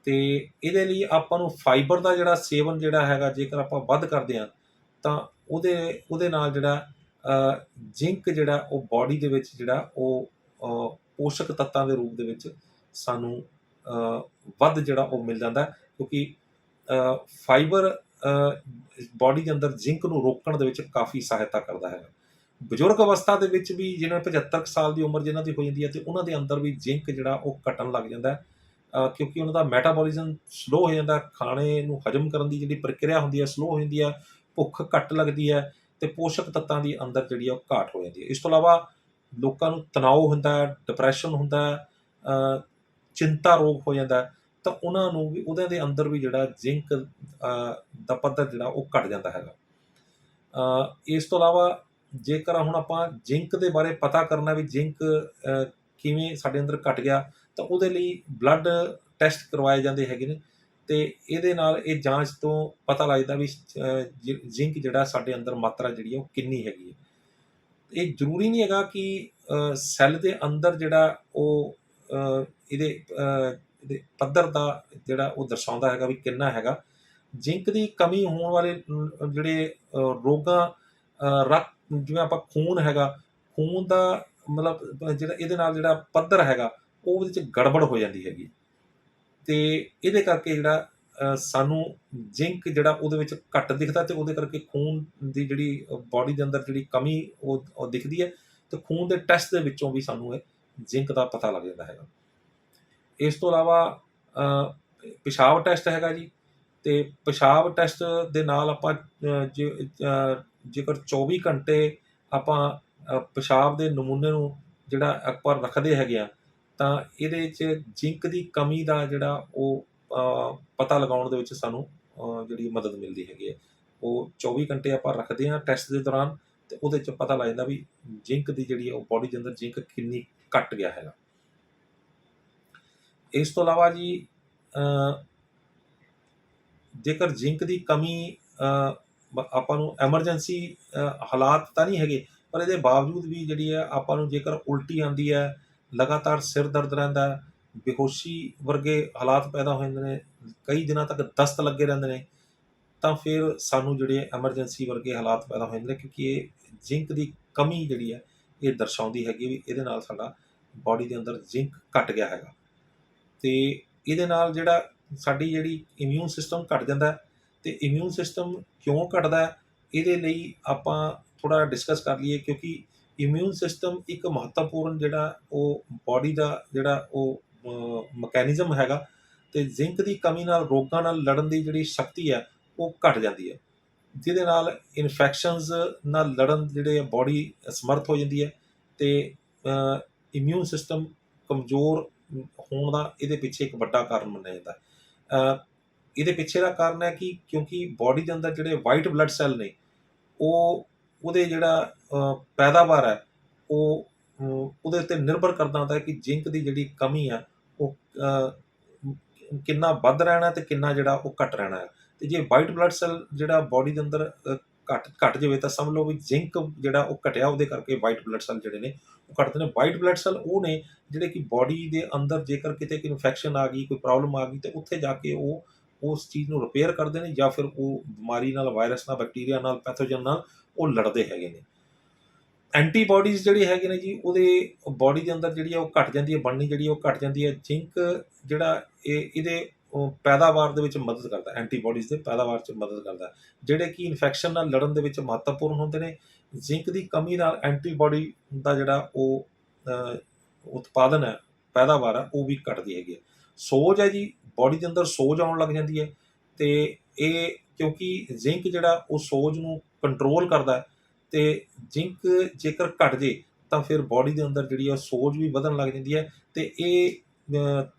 Speaker 1: ਤੇ ਇਹਦੇ ਲਈ ਆਪਾਂ ਨੂੰ ਫਾਈਬਰ ਦਾ ਜਿਹੜਾ ਸੇਵਨ ਜਿਹੜਾ ਹੈਗਾ, ਜੇਕਰ ਆਪਾਂ ਵੱਧ ਕਰਦੇ ਹਾਂ, ਤਾਂ ਉਹਦੇ ਉਹਦੇ ਨਾਲ ਜਿਹੜਾ ਜ਼ਿੰਕ ਜਿਹੜਾ, ਉਹ ਬਾਡੀ ਦੇ ਵਿੱਚ ਜਿਹੜਾ, ਉਹ ਪੋਸ਼ਕ ਤੱਤਾਂ ਦੇ ਰੂਪ ਦੇ ਵਿੱਚ ਸਾਨੂੰ ਵੱਧ ਜਿਹੜਾ ਉਹ ਮਿਲ ਜਾਂਦਾ ਕਿਉਂਕਿ ਫਾਈਬਰ ਬਾਡੀ ਦੇ ਅੰਦਰ ਜ਼ਿੰਕ ਨੂੰ ਰੋਕਣ ਦੇ ਵਿੱਚ ਕਾਫੀ ਸਹਾਇਤਾ ਕਰਦਾ ਹੈ ਬਜ਼ੁਰਗ ਅਵਸਥਾ ਦੇ ਵਿੱਚ ਵੀ ਜਿਹਨਾਂ 75 ਕੁ ਸਾਲ ਦੀ ਉਮਰ ਜਿਨ੍ਹਾਂ ਦੀ ਹੋ ਜਾਂਦੀ ਹੈ ਤੇ ਉਹਨਾਂ ਦੇ ਅੰਦਰ ਵੀ ਜ਼ਿੰਕ ਜਿਹੜਾ ਉਹ ਘਟਣ ਲੱਗ ਜਾਂਦਾ ਹੈ। ਕਿਉਂਕਿ ਉਹਨਾਂ ਦਾ ਮੈਟਾਬੋਲਿਜ਼ਮ ਸਲੋ ਹੋ ਜਾਂਦਾ ਖਾਣੇ ਨੂੰ ਹਜਮ ਕਰਨ ਦੀ ਜਿਹੜੀ ਪ੍ਰਕਿਰਿਆ ਹੁੰਦੀ ਹੈ ਸਲੋ ਹੋ ਜਾਂਦੀ ਹੈ, ਭੁੱਖ ਘੱਟ ਲੱਗਦੀ ਹੈ ਤੇ ਪੋਸ਼ਕ ਤੱਤਾਂ ਦੀ ਅੰਦਰ ਜਿਹੜੀ ਆ ਉਹ ਘਾਟ ਹੋ ਜਾਂਦੀ ਹੈ। ਇਸ ਤੋਂ ਇਲਾਵਾ ਲੋਕਾਂ ਨੂੰ ਤਣਾਅ ਹੁੰਦਾ ਹੈ ਡਿਪਰੈਸ਼ਨ ਹੁੰਦਾ ਹੈ ਚਿੰਤਾ ਰੋਗ ਹੋ ਜਾਂਦਾ ਹੈ, ਤਾਂ ਉਹਨਾਂ ਨੂੰ ਵੀ ਉਹਦੇ ਦੇ ਅੰਦਰ ਵੀ ਜਿਹੜਾ ਜ਼ਿੰਕ ਦਾ ਪੱਧਰ ਜਿਹੜਾ ਉਹ ਘਟ ਜਾਂਦਾ ਹੈਗਾ। ਇਸ ਤੋਂ ਇਲਾਵਾ ਜੇਕਰ ਹੁਣ ਆਪਾਂ ਜ਼ਿੰਕ ਦੇ ਬਾਰੇ ਪਤਾ ਕਰਨਾ ਵੀ ਜ਼ਿੰਕ ਕਿਵੇਂ ਸਾਡੇ ਅੰਦਰ ਘਟ ਗਿਆ ਤਾਂ ਉਹਦੇ ਲਈ ਬਲੱਡ ਟੈਸਟ ਕਰਵਾਏ ਜਾਂਦੇ ਹੈਗੇ ਨੇ। ਤੇ ਇਹਦੇ ਨਾਲ ਇਹ ਜਾਂਚ ਤੋਂ ਪਤਾ ਲੱਗਦਾ ਵੀ ਜ਼ਿੰਕ ਜਿਹੜਾ ਸਾਡੇ ਅੰਦਰ ਮਾਤਰਾ ਜਿਹੜੀ ਹੈ ਉਹ ਕਿੰਨੀ ਹੈਗੀ ਹੈ। ਇਹ ਜ਼ਰੂਰੀ ਨਹੀਂ ਹੈਗਾ ਕਿ ਸੈੱਲ ਦੇ ਅੰਦਰ ਜਿਹੜਾ ਉਹ ਇਹਦੇ ਇਹਦੇ ਪੱਧਰ ਦਾ ਜਿਹੜਾ ਉਹ ਦਰਸਾਉਂਦਾ ਹੈਗਾ ਵੀ ਕਿੰਨਾ ਹੈਗਾ। ਜ਼ਿੰਕ ਦੀ ਕਮੀ ਹੋਣ ਵਾਲੇ ਜਿਹੜੇ ਰੋਗਾਂ ਅ, ਜਿਵੇਂ ਆਪਾਂ ਖੂਨ ਹੈਗਾ ਖੂਨ ਦਾ ਮਤਲਬ ਜਿਹੜਾ ਇਹਦੇ ਨਾਲ ਜਿਹੜਾ ਪੱਧਰ ਹੈਗਾ ਉਹ ਉਹਦੇ ਚ ਗੜਬੜ ਹੋ ਜਾਂਦੀ ਹੈਗੀ ਤੇ ਇਹਦੇ ਕਰਕੇ ਜਿਹੜਾ ਸਾਨੂੰ ਜ਼ਿੰਕ ਜਿਹੜਾ ਉਹਦੇ ਵਿੱਚ ਘੱਟ ਦਿਖਦਾ ਤੇ ਉਹਦੇ ਕਰਕੇ ਖੂਨ ਦੀ ਜਿਹੜੀ ਬਾਡੀ ਦੇ ਅੰਦਰ ਜਿਹੜੀ ਕਮੀ ਉਹ ਦਿਖਦੀ ਹੈ ਤੇ ਖੂਨ ਦੇ ਟੈਸਟ ਦੇ ਵਿੱਚੋਂ ਵੀ ਸਾਨੂੰ ਇਹ ਜ਼ਿੰਕ ਦਾ ਪਤਾ ਲੱਗ ਜਾਂਦਾ ਹੈਗਾ। ਇਸ ਤੋਂ ਇਲਾਵਾ ਅ, ਪਿਸ਼ਾਬ ਟੈਸਟ ਹੈਗਾ ਜੀ ਤੇ ਪਿਸ਼ਾਬ ਟੈਸਟ ਦੇ ਨਾਲ ਆਪਾਂ ਜੇ ਜੇਕਰ 24 ਘੰਟੇ ਆਪਾਂ ਪਿਸ਼ਾਬ ਦੇ ਨਮੂਨੇ ਨੂੰ ਜਿਹੜਾ ਅਕਬਰ ਰੱਖਦੇ ਹੈਗੇ ਆ, ਤਾਂ ਇਹਦੇ 'ਚ ਜ਼ਿੰਕ ਦੀ ਕਮੀ ਦਾ ਜਿਹੜਾ ਉਹ ਪਤਾ ਲਗਾਉਣ ਦੇ ਵਿੱਚ ਸਾਨੂੰ ਜਿਹੜੀ ਮਦਦ ਮਿਲਦੀ ਹੈਗੀ ਹੈ ਉਹ 24 ਘੰਟੇ ਆਪਾਂ ਰੱਖਦੇ ਹਾਂ ਟੈਸਟ ਦੇ ਦੌਰਾਨ ਤੇ ਉਹਦੇ ਚ ਪਤਾ ਲੱਗ ਜਾਂਦਾ ਵੀ ਜ਼ਿੰਕ ਦੀ ਜਿਹੜੀ ਉਹ ਬਾਡੀ ਦੇ ਅੰਦਰ ਜ਼ਿੰਕ ਕਿੰਨੀ ਘਟ ਗਿਆ ਹੈਗਾ। ਇਸ ਤੋਂ ਇਲਾਵਾ ਜੀ ਜੇਕਰ ਜ਼ਿੰਕ ਦੀ ਕਮੀ ਆਪਾਂ ਨੂੰ ਐਮਰਜੈਂਸੀ ਹਾਲਾਤ ਤਾਂ ਨਹੀਂ ਹੈਗੇ, ਪਰ ਇਹਦੇ ਬਾਵਜੂਦ ਵੀ ਜਿਹੜੀ ਹੈ, ਆਪਾਂ ਨੂੰ ਜੇਕਰ ਉਲਟੀ ਆਂਦੀ ਹੈ, ਲਗਾਤਾਰ ਸਿਰ ਦਰਦ ਰਹਿੰਦਾ ਬੇਹੋਸ਼ੀ ਵਰਗੇ ਹਾਲਾਤ ਪੈਦਾ ਹੋ ਜਾਂਦੇ ਨੇ, ਕਈ ਦਿਨਾਂ ਤੱਕ ਦਸਤ ਲੱਗੇ ਰਹਿੰਦੇ ਨੇ, ਤਾਂ ਫਿਰ ਸਾਨੂੰ ਜਿਹੜੇ ਐਮਰਜੈਂਸੀ ਵਰਗੇ ਹਾਲਾਤ ਪੈਦਾ ਹੋ ਜਾਂਦੇ ਨੇ, ਕਿਉਂਕਿ ਇਹ ਜ਼ਿੰਕ ਦੀ ਕਮੀ ਜਿਹੜੀ ਹੈ, ਇਹ ਦਰਸਾਉਂਦੀ ਹੈਗੀ ਵੀ ਇਹਦੇ ਨਾਲ ਸਾਡਾ ਬਾਡੀ ਦੇ ਅੰਦਰ ਜ਼ਿੰਕ ਘਟ ਗਿਆ ਹੈਗਾ। ਤੇ ਇਹਦੇ ਨਾਲ ਜਿਹੜਾ ਸਾਡੀ ਜਿਹੜੀ ਇਮਿਊਨ ਸਿਸਟਮ ਘਟ ਜਾਂਦਾ ਹੈ ਤੇ ਇਮਿਊਨ ਸਿਸਟਮ ਕਿਉਂ ਘਟਦਾ ਇਹਦੇ ਲਈ ਆਪਾਂ ਥੋੜਾ ਡਿਸਕਸ ਕਰ ਲਈਏ ਕਿਉਂਕਿ ਇਮਿਊਨ ਸਿਸਟਮ ਇੱਕ ਮਹੱਤਵਪੂਰਨ ਜਿਹੜਾ ਉਹ ਬਾਡੀ ਦਾ ਜਿਹੜਾ ਉਹ ਮਕੈਨਿਜ਼ਮ ਹੈਗਾ ਤੇ ਜ਼ਿੰਕ ਦੀ ਕਮੀ ਨਾਲ, ਰੋਗਾਂ ਨਾਲ ਲੜਨ ਦੀ ਜਿਹੜੀ ਸ਼ਕਤੀ ਹੈ, ਉਹ ਘਟ ਜਾਂਦੀ ਹੈ। ਜਿਹਦੇ ਨਾਲ ਇਨਫੈਕਸ਼ਨਸ ਨਾਲ ਲੜਨ ਜਿਹੜੇ ਬਾਡੀ ਸਮਰਥ ਹੋ ਜਾਂਦੀ ਹੈ ਤੇ ਇਮਿਊਨ ਸਿਸਟਮ ਕਮਜ਼ੋਰ ਹੋਣ ਦਾ ਇਹਦੇ ਪਿੱਛੇ ਇੱਕ ਵੱਡਾ ਕਾਰਨ ਮੰਨਿਆ ਜਾਂਦਾ ਇਹਦੇ ਪਿੱਛੇ ਦਾ ਕਾਰਨ ਹੈ ਕਿ ਕਿਉਂਕਿ ਬਾਡੀ ਦੇ ਅੰਦਰ ਜਿਹੜੇ ਵਾਈਟ ਬਲੱਡ ਸੈੱਲ ਨੇ ਉਹ ਉਹਦੇ ਜਿਹੜਾ ਪੈਦਾਵਾਰ ਹੈ ਉਹ ਉਹਦੇ ਉੱਤੇ ਨਿਰਭਰ ਕਰਦਾ ਹੁੰਦਾ ਹੈ ਕਿ ਜ਼ਿੰਕ ਦੀ ਜਿਹੜੀ ਕਮੀ ਆ ਉਹ ਕਿੰਨਾ ਵੱਧ ਰਹਿਣਾ ਤੇ ਕਿੰਨਾ ਜਿਹੜਾ ਉਹ ਘਟ ਰਹਿਣਾ ਹੈ। ਤੇ ਜੇ ਵਾਈਟ ਬਲੱਡ ਸੈੱਲ ਜਿਹੜਾ ਬਾਡੀ ਦੇ ਅੰਦਰ ਅ, ਘਟ ਘਟ ਜਾਵੇ ਤਾਂ ਸਮਝ ਲਓ ਵੀ ਜ਼ਿੰਕ ਜਿਹੜਾ ਉਹ ਘਟਿਆ ਉਹਦੇ ਕਰਕੇ ਵਾਈਟ ਬਲੱਡ ਸੈੱਲ ਜਿਹੜੇ ਨੇ ਉਹ ਘਟਦੇ ਨੇ। ਵਾਈਟ ਬਲੱਡ ਸੈੱਲ ਉਹ ਨੇ ਜਿਹੜੇ ਕਿ ਬਾਡੀ ਦੇ ਅੰਦਰ ਜੇਕਰ ਕਿਤੇ ਕੋਈ ਇਨਫੈਕਸ਼ਨ ਆ ਗਈ ਕੋਈ ਪ੍ਰੋਬਲਮ ਆ ਗਈ ਤੇ ਉੱਥੇ ਜਾ ਕੇ ਉਹ ਉਸ ਚੀਜ਼ ਨੂੰ ਰਿਪੇਅਰ ਕਰਦੇ ਨੇ ਜਾਂ ਫਿਰ ਉਹ ਬਿਮਾਰੀ ਨਾਲ ਵਾਇਰਸ ਨਾਲ ਬੈਕਟੀਰੀਆ ਨਾਲ ਪੈਥੋਜਨ ਨਾਲ ਉਹ ਲੜਦੇ ਹੈਗੇ ਨੇ। ਐਂਟੀਬਾਡੀਜ਼ ਜਿਹੜੇ ਹੈਗੇ ਨੇ ਜੀ, ਉਹਦੇ ਬਾਡੀ ਦੇ ਅੰਦਰ ਜਿਹੜੀ ਆ ਉਹ ਘਟ ਜਾਂਦੀ ਹੈ, ਬਣਨੀ ਜਿਹੜੀ ਉਹ ਘਟ ਜਾਂਦੀ ਹੈ। ਜ਼ਿੰਕ ਜਿਹੜਾ ਇਹ, ਇਹਦੇ ਪੈਦਾਵਾਰ ਦੇ ਵਿੱਚ ਮਦਦ ਕਰਦਾ ਐਂਟੀਬਾਡੀਜ਼ ਦੇ ਪੈਦਾਵਾਰ 'ਚ ਮਦਦ ਕਰਦਾ ਜਿਹੜੇ ਕਿ ਇਨਫੈਕਸ਼ਨ ਨਾਲ ਲੜਨ ਦੇ ਵਿੱਚ ਮਹੱਤਵਪੂਰਨ ਹੁੰਦੇ ਨੇ। ਜ਼ਿੰਕ ਦੀ ਕਮੀ ਨਾਲ ਐਂਟੀਬਾਡੀ ਦਾ ਜਿਹੜਾ ਉਹ ਉਤਪਾਦਨ ਹੈ, ਪੈਦਾਵਾਰ ਹੈ, ਉਹ ਵੀ ਘਟਦੀ ਹੈਗੀ ਹੈ। ਸੋਜ ਹੈ ਜੀ ਬਾਡੀ ਦੇ ਅੰਦਰ ਸੋਜ ਆਉਣ ਲੱਗ ਜਾਂਦੀ ਹੈ ਤੇ ਇਹ ਕਿਉਂਕਿ ਜ਼ਿੰਕ ਜਿਹੜਾ ਉਹ ਸੋਜ ਨੂੰ ਕੰਟਰੋਲ ਕਰਦਾ ਹੈ ਤੇ ਜ਼ਿੰਕ ਜੇਕਰ ਘਟ ਜੇ ਤਾਂ ਫਿਰ ਬਾਡੀ ਦੇ ਅੰਦਰ ਜਿਹੜੀ ਆ ਸੋਜ ਵੀ ਵਧਣ ਲੱਗ ਜਾਂਦੀ ਹੈ ਤੇ ਇਹ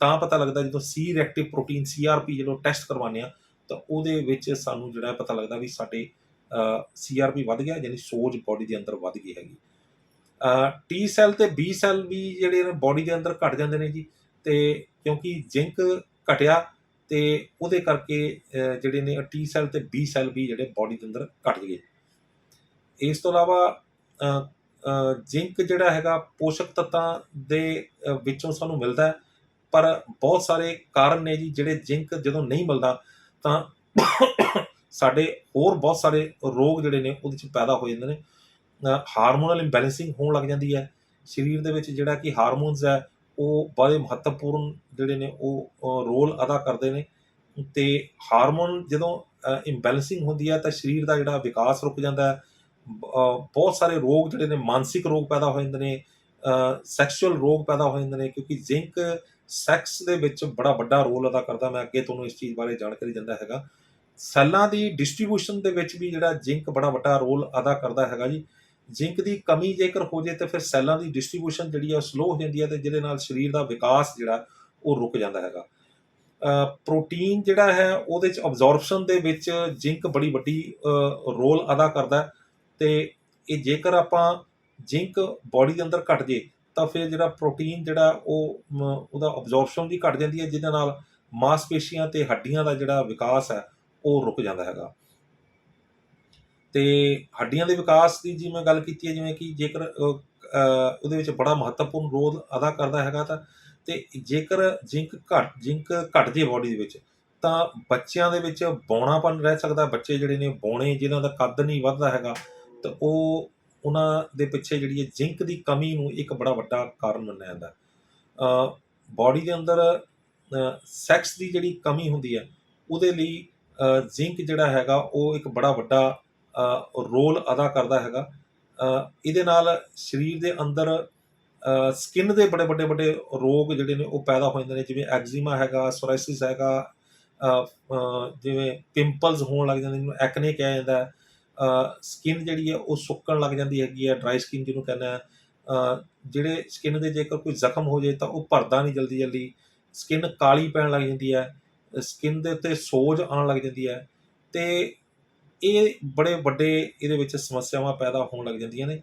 Speaker 1: ਤਾਂ ਪਤਾ ਲੱਗਦਾ ਜਦੋਂ ਸੀ ਰੈਕਟਿਵ ਪ੍ਰੋਟੀਨ ਸੀਆਰਪੀ ਜਦੋਂ ਟੈਸਟ ਕਰਵਾਉਂਦੇ ਆ ਤਾਂ ਉਹਦੇ ਵਿੱਚ ਸਾਨੂੰ ਜਿਹੜਾ ਪਤਾ ਲੱਗਦਾ ਵੀ ਸਾਡੇ ਸੀਆਰਪੀ ਵੱਧ ਗਿਆ ਯਾਨੀ ਸੋਜ ਬਾਡੀ ਦੇ ਅੰਦਰ ਵੱਧ ਗਈ ਹੈਗੀ। ਟੀ ਸੈੱਲ ਤੇ ਬੀ ਸੈੱਲ ਵੀ ਜਿਹੜੇ ਨੇ ਬਾਡੀ ਦੇ ਅੰਦਰ ਘਟ ਜਾਂਦੇ ਨੇ ਜੀ ਤੇ ਕਿਉਂਕਿ ਜ਼ਿੰਕ ਘਟਿਆ ਤੇ ਉਹਦੇ ਕਰਕੇ ਜਿਹੜੇ ਨੇ ਟੀ ਸੈੱਲ ਤੇ ਬੀ ਸੈੱਲ ਵੀ ਜਿਹੜੇ ਬਾਡੀ ਦੇ ਅੰਦਰ ਘਟ ਗਏ। ਇਸ ਤੋਂ ਇਲਾਵਾ ਜ਼ਿੰਕ ਜਿਹੜਾ ਹੈਗਾ ਪੋਸ਼ਕ ਤੱਤਾਂ ਦੇ ਵਿੱਚੋਂ ਸਾਨੂੰ ਮਿਲਦਾ ਪਰ ਬਹੁਤ ਸਾਰੇ ਕਾਰਨ ਨੇ ਜੀ, ਜਿਹੜੇ ਜ਼ਿੰਕ ਜਦੋਂ ਨਹੀਂ ਮਿਲਦਾ, ਤਾਂ ਸਾਡੇ ਹੋਰ ਬਹੁਤ ਸਾਰੇ ਰੋਗ ਜਿਹੜੇ ਨੇ ਉਹਦੇ ਚ ਪੈਦਾ ਹੋ ਜਾਂਦੇ ਨੇ। ਹਾਰਮੋਨਲ ਇੰਬੈਲੈਂਸਿੰਗ ਹੋਣ ਲੱਗ ਜਾਂਦੀ ਹੈ। ਸਰੀਰ ਦੇ ਵਿੱਚ ਜਿਹੜਾ ਕਿ ਹਾਰਮੋਨਸ ਹੈ ਉਹ ਬੜੇ ਮਹੱਤਵਪੂਰਨ ਜਿਹੜੇ ਨੇ ਉਹ ਰੋਲ ਅਦਾ ਕਰਦੇ ਨੇ। ਤੇ ਹਾਰਮੋਨ ਜਦੋਂ ਇੰਬੈਲੈਂਸਿੰਗ ਹੁੰਦੀ ਹੈ ਤਾਂ ਸਰੀਰ ਦਾ ਜਿਹੜਾ ਵਿਕਾਸ ਰੁਕ ਜਾਂਦਾ ਹੈ। ਬ- ਬਹੁਤ ਸਾਰੇ ਰੋਗ ਜਿਹੜੇ ਨੇ, ਮਾਨਸਿਕ ਰੋਗ ਪੈਦਾ ਹੋ ਜਾਂਦੇ ਨੇ ਸੈਕਸ਼ੂਅਲ ਰੋਗ ਪੈਦਾ ਹੋ ਜਾਂਦੇ ਨੇ, ਕਿਉਂਕਿ ਜ਼ਿੰਕ ਸੈਕਸ ਦੇ ਵਿੱਚ ਬੜਾ ਵੱਡਾ ਰੋਲ ਅਦਾ ਕਰਦਾ। ਮੈਂ ਅੱਗੇ ਤੁਹਾਨੂੰ ਇਸ ਚੀਜ਼ ਬਾਰੇ ਜਾਣਕਾਰੀ ਦਿੰਦਾ ਹੈਗਾ। ਸੈੱਲਾਂ ਦੀ ਡਿਸਟ੍ਰੀਬਿਊਸ਼ਨ ਦੇ ਵਿੱਚ ਵੀ ਜਿਹੜਾ ਜ਼ਿੰਕ ਬੜਾ ਵੱਡਾ ਰੋਲ ਅਦਾ ਕਰਦਾ ਹੈਗਾ ਜੀ। ਜ਼ਿੰਕ ਦੀ ਕਮੀ ਜੇਕਰ ਹੋ ਜੇ ਤਾਂ ਫਿਰ ਸੈੱਲਾਂ ਦੀ ਡਿਸਟ੍ਰੀਬਿਊਸ਼ਨ ਜਿਹੜੀ ਆ ਸਲੋ ਹੋ ਜਾਂਦੀ ਹੈ ਤੇ ਜਿਹਦੇ ਨਾਲ ਸਰੀਰ ਦਾ ਵਿਕਾਸ ਜਿਹੜਾ ਉਹ ਰੁਕ ਜਾਂਦਾ ਹੈਗਾ। ਪ੍ਰੋਟੀਨ ਜਿਹੜਾ ਹੈ ਉਹਦੇ ਚ ਅਬਜ਼ੌਰਪਸ਼ਨ ਦੇ ਵਿੱਚ ਜ਼ਿੰਕ ਬੜੀ ਵੱਡੀ ਰੋਲ ਅਦਾ ਕਰਦਾ ਹੈ ਤੇ ਇਹ ਜੇਕਰ ਆਪਾਂ ਜ਼ਿੰਕ ਬਾਡੀ ਦੇ ਅੰਦਰ ਘਟ ਜੇ ਤਾਂ ਫਿਰ ਜਿਹੜਾ ਪ੍ਰੋਟੀਨ ਜਿਹੜਾ ਉਹ ਉਹਦਾ ਅਬਜ਼ੌਰਪਸ਼ਨ ਵੀ ਘਟ ਜਾਂਦੀ ਹੈ ਜਿਹਦੇ ਨਾਲ ਮਾਸਪੇਸ਼ੀਆਂ ਤੇ ਹੱਡੀਆਂ ਦਾ ਜਿਹੜਾ ਵਿਕਾਸ ਹੈ ਉਹ ਰੁਕ ਜਾਂਦਾ ਹੈਗਾ। ਤੇ ਹੱਡੀਆਂ ਦੇ ਵਿਕਾਸ ਦੀ ਜਿਵੇਂ ਗੱਲ ਕੀਤੀ ਹੈ, ਜਿਵੇਂ ਕਿ ਜੇਕਰ ਉਹਦੇ ਵਿੱਚ ਬੜਾ ਮਹੱਤਵਪੂਰਨ ਰੋਲ ਅਦਾ ਕਰਦਾ ਹੈਗਾ ਤਾਂ, ਤੇ ਜੇਕਰ ਜ਼ਿੰਕ ਘਟ ਜ਼ਿੰਕ ਘਟ ਜੇ ਬਾਡੀ ਦੇ ਵਿੱਚ, ਤਾਂ ਬੱਚਿਆਂ ਦੇ ਵਿੱਚ ਬੌਣਾਪਨ ਰਹਿ ਸਕਦਾ, ਬੱਚੇ ਜਿਹੜੇ ਨੇ ਬੌਣੇ, ਜਿਨ੍ਹਾਂ ਦਾ ਕੱਦ ਨਹੀਂ ਵੱਧਦਾ ਹੈਗਾ, ਤਾਂ ਉਹ, ਉਹਨਾਂ ਦੇ ਪਿੱਛੇ ਜਿਹੜੀ ਹੈ ਜ਼ਿੰਕ ਦੀ ਕਮੀ ਨੂੰ ਇੱਕ ਬੜਾ ਵੱਡਾ ਕਾਰਨ ਮੰਨਿਆ ਜਾਂਦਾ। ਹੈ ਬਾਡੀ ਦੇ ਅੰਦਰ ਸੈਕਸ ਦੀ ਜਿਹੜੀ ਕਮੀ ਹੁੰਦੀ ਹੈ, ਉਹਦੇ ਲਈ ਜ਼ਿੰਕ ਜਿਹੜਾ ਹੈਗਾ, ਉਹ ਇੱਕ ਬੜਾ ਵੱਡਾ ਰੋਲ ਅਦਾ ਕਰਦਾ ਹੈਗਾ। ਇਹਦੇ ਨਾਲ ਸਰੀਰ ਦੇ ਅੰਦਰ ਸਕਿਨ ਦੇ ਬੜੇ ਵੱਡੇ ਵੱਡੇ ਰੋਗ ਜਿਹੜੇ ਨੇ ਉਹ ਪੈਦਾ ਹੋ ਜਾਂਦੇ ਨੇ, ਜਿਵੇਂ ਐਗਜ਼ੀਮਾ ਹੈਗਾ ਸੋਰਾਇਸਿਸ ਹੈਗਾ ਜਿਵੇਂ ਪਿੰਪਲਸ ਹੋਣ ਲੱਗ ਜਾਂਦੇ ਨੇ ਐਕਨੇ ਕਿਹਾ ਜਾਂਦਾ ਹੈ। ਸਕਿਨ ਜਿਹੜੀ ਹੈ ਉਹ ਸੁੱਕਣ ਲੱਗ ਜਾਂਦੀ ਹੈਗੀ ਹੈ ਡਰਾਈ ਸਕਿਨ ਜਿਹਨੂੰ ਕਹਿੰਦੇ ਆ ਜਿਹੜੇ ਸਕਿਨ ਦੇ ਜੇਕਰ ਕੋਈ ਜ਼ਖਮ ਹੋ ਜਾਏ ਤਾਂ ਉਹ ਭਰਦਾ ਨਹੀਂ ਜਲਦੀ ਜਲਦੀ। ਸਕਿਨ ਕਾਲੀ ਪੈਣ ਲੱਗ ਜਾਂਦੀ ਹੈ ਸਕਿਨ ਦੇ ਉੱਤੇ ਸੋਜ ਆਉਣ ਲੱਗ ਜਾਂਦੀ ਹੈ। ਤੇ ਇਹ ਬੜੇ ਵੱਡੇ ਇਹਦੇ ਵਿੱਚ ਸਮੱਸਿਆਵਾਂ ਪੈਦਾ ਹੋਣ ਲੱਗ ਜਾਂਦੀਆਂ ਨੇ।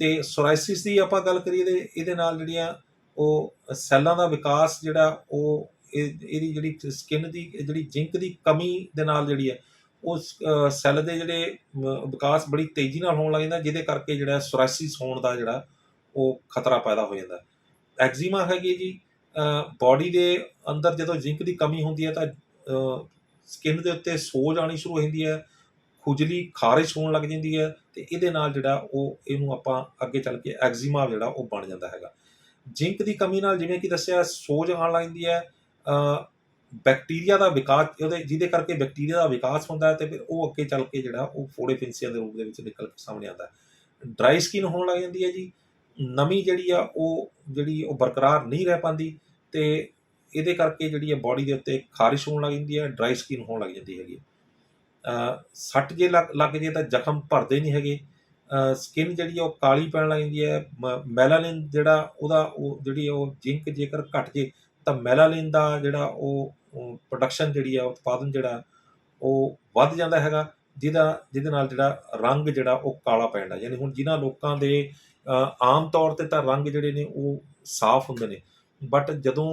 Speaker 1: ਤੇ ਸੋਰਾਇਸਿਸ ਦੀ ਆਪਾਂ ਗੱਲ ਕਰੀਏ ਤੇ ਇਹਦੇ ਨਾਲ ਜਿਹੜੀਆਂ ਉਹ ਸੈੱਲਾਂ ਦਾ ਵਿਕਾਸ ਜਿਹੜਾ ਉਹ ਇਹ, ਇਹਦੀ ਜਿਹੜੀ ਸਕਿਨ ਦੀ, ਜਿਹੜੀ ਜ਼ਿੰਕ ਦੀ ਕਮੀ ਦੇ ਨਾਲ ਜਿਹੜੀ ਹੈ ਉਸ ਸੈੱਲ ਦੇ ਜਿਹੜੇ ਵਿਕਾਸ ਬੜੀ ਤੇਜ਼ੀ ਨਾਲ ਹੋਣ ਲੱਗ ਜਾਂਦਾ, ਜਿਹਦੇ ਕਰਕੇ ਜਿਹੜਾ ਸੋਰਾਇਸਿਸ ਹੋਣ ਦਾ ਜਿਹੜਾ ਉਹ ਖਤਰਾ ਪੈਦਾ ਹੋ ਜਾਂਦਾ। ਐਗਜ਼ੀਮਾ ਹੈਗੀ ਜੀ ਬਾਡੀ ਦੇ ਅੰਦਰ ਜਦੋਂ ਜ਼ਿੰਕ ਦੀ ਕਮੀ ਹੁੰਦੀ ਹੈ ਤਾਂ ਸਕਿਨ ਦੇ ਉੱਤੇ ਸੋਜ ਆਣੀ ਸ਼ੁਰੂ ਹੋ ਜਾਂਦੀ ਹੈ। ਖੁਜਲੀ ਖਾਰਿਸ਼ ਹੋਣ ਲੱਗ ਜਾਂਦੀ ਹੈ ਤੇ ਇਹਦੇ ਨਾਲ ਜਿਹੜਾ ਉਹ ਇਹਨੂੰ ਆਪਾਂ ਅੱਗੇ ਚੱਲ ਕੇ ਐਗਜ਼ੀਮਾ ਜਿਹੜਾ ਉਹ ਬਣ ਜਾਂਦਾ ਹੈਗਾ। ਜ਼ਿੰਕ ਦੀ ਕਮੀ ਨਾਲ ਜਿਵੇਂ ਕਿ ਦੱਸਿਆ, ਸੋਜ ਆਉਣ ਲੱਗ ਜਾਂਦੀ ਹੈ ਬੈਕਟੀਰੀਆ ਦਾ ਵਿਕਾਸ, ਉਹਦੇ ਜਿਹਦੇ ਕਰਕੇ ਬੈਕਟੀਰੀਆ ਦਾ ਵਿਕਾਸ ਹੁੰਦਾ ਹੈ ਤੇ ਫਿਰ ਉਹ ਅੱਗੇ ਚੱਲ ਕੇ ਜਿਹੜਾ ਉਹ ਫੋੜੇ ਫਿੰਸੀਆਂ ਦੇ ਰੂਪ ਦੇ ਵਿੱਚ ਨਿਕਲ ਕੇ ਸਾਹਮਣੇ ਆਉਂਦਾ ਹੈ। ਡਰਾਈ ਸਕਿਨ ਹੋਣ ਲੱਗ ਜਾਂਦੀ ਹੈ ਜੀ, ਨਮੀ ਜਿਹੜੀ ਆ ਉਹ, ਜਿਹੜੀ ਉਹ ਬਰਕਰਾਰ ਨਹੀਂ ਰਹਿ ਪਾਉਂਦੀ ਤੇ ਇਹਦੇ ਕਰਕੇ ਜਿਹੜੀ ਹੈ ਬਾਡੀ ਦੇ ਉੱਤੇ ਖਾਰਿਸ਼ ਹੋਣ ਲੱਗ ਜਾਂਦੀ ਹੈ ਡਰਾਈ ਸਕਿਨ ਹੋਣ ਲੱਗ ਜਾਂਦੀ ਹੈਗੀ ਸੱਟ ਜੇ ਲੱਗ ਲੱਗ ਜੇ ਤਾਂ ਜ਼ਖਮ ਭਰਦੇ ਨਹੀਂ ਹੈਗੇ। ਸਕਿਨ ਜਿਹੜੀ ਆ ਉਹ ਕਾਲੀ ਪੈਣ ਲੱਗ ਜਾਂਦੀ ਹੈ। ਮੈਲਾਨਿਨ ਜਿਹੜਾ ਉਹਦਾ ਉਹ ਜਿਹੜੀ ਉਹ ਜ਼ਿੰਕ ਜੇਕਰ ਘਟ ਜੇ ਤਾਂ ਮੈਲਾਨਿਨ ਦਾ ਜਿਹੜਾ ਉਹ ਪ੍ਰੋਡਕਸ਼ਨ ਜਿਹੜੀ ਆ, ਉਤਪਾਦਨ ਜਿਹੜਾ ਉਹ ਵੱਧ ਜਾਂਦਾ ਹੈਗਾ। ਜਿਹਦਾ, ਜਿਹਦੇ ਨਾਲ ਜਿਹੜਾ ਰੰਗ ਜਿਹੜਾ ਉਹ ਕਾਲਾ ਪੈਂਦਾ ਯਾਨੀ ਹੁਣ ਜਿਨ੍ਹਾਂ ਲੋਕਾਂ ਦੇ ਆਮ ਤੌਰ ਤੇ ਤਾਂ ਰੰਗ ਜਿਹੜੇ ਨੇ ਉਹ ਸਾਫ਼ ਹੁੰਦੇ ਨੇ। ਬਟ ਜਦੋਂ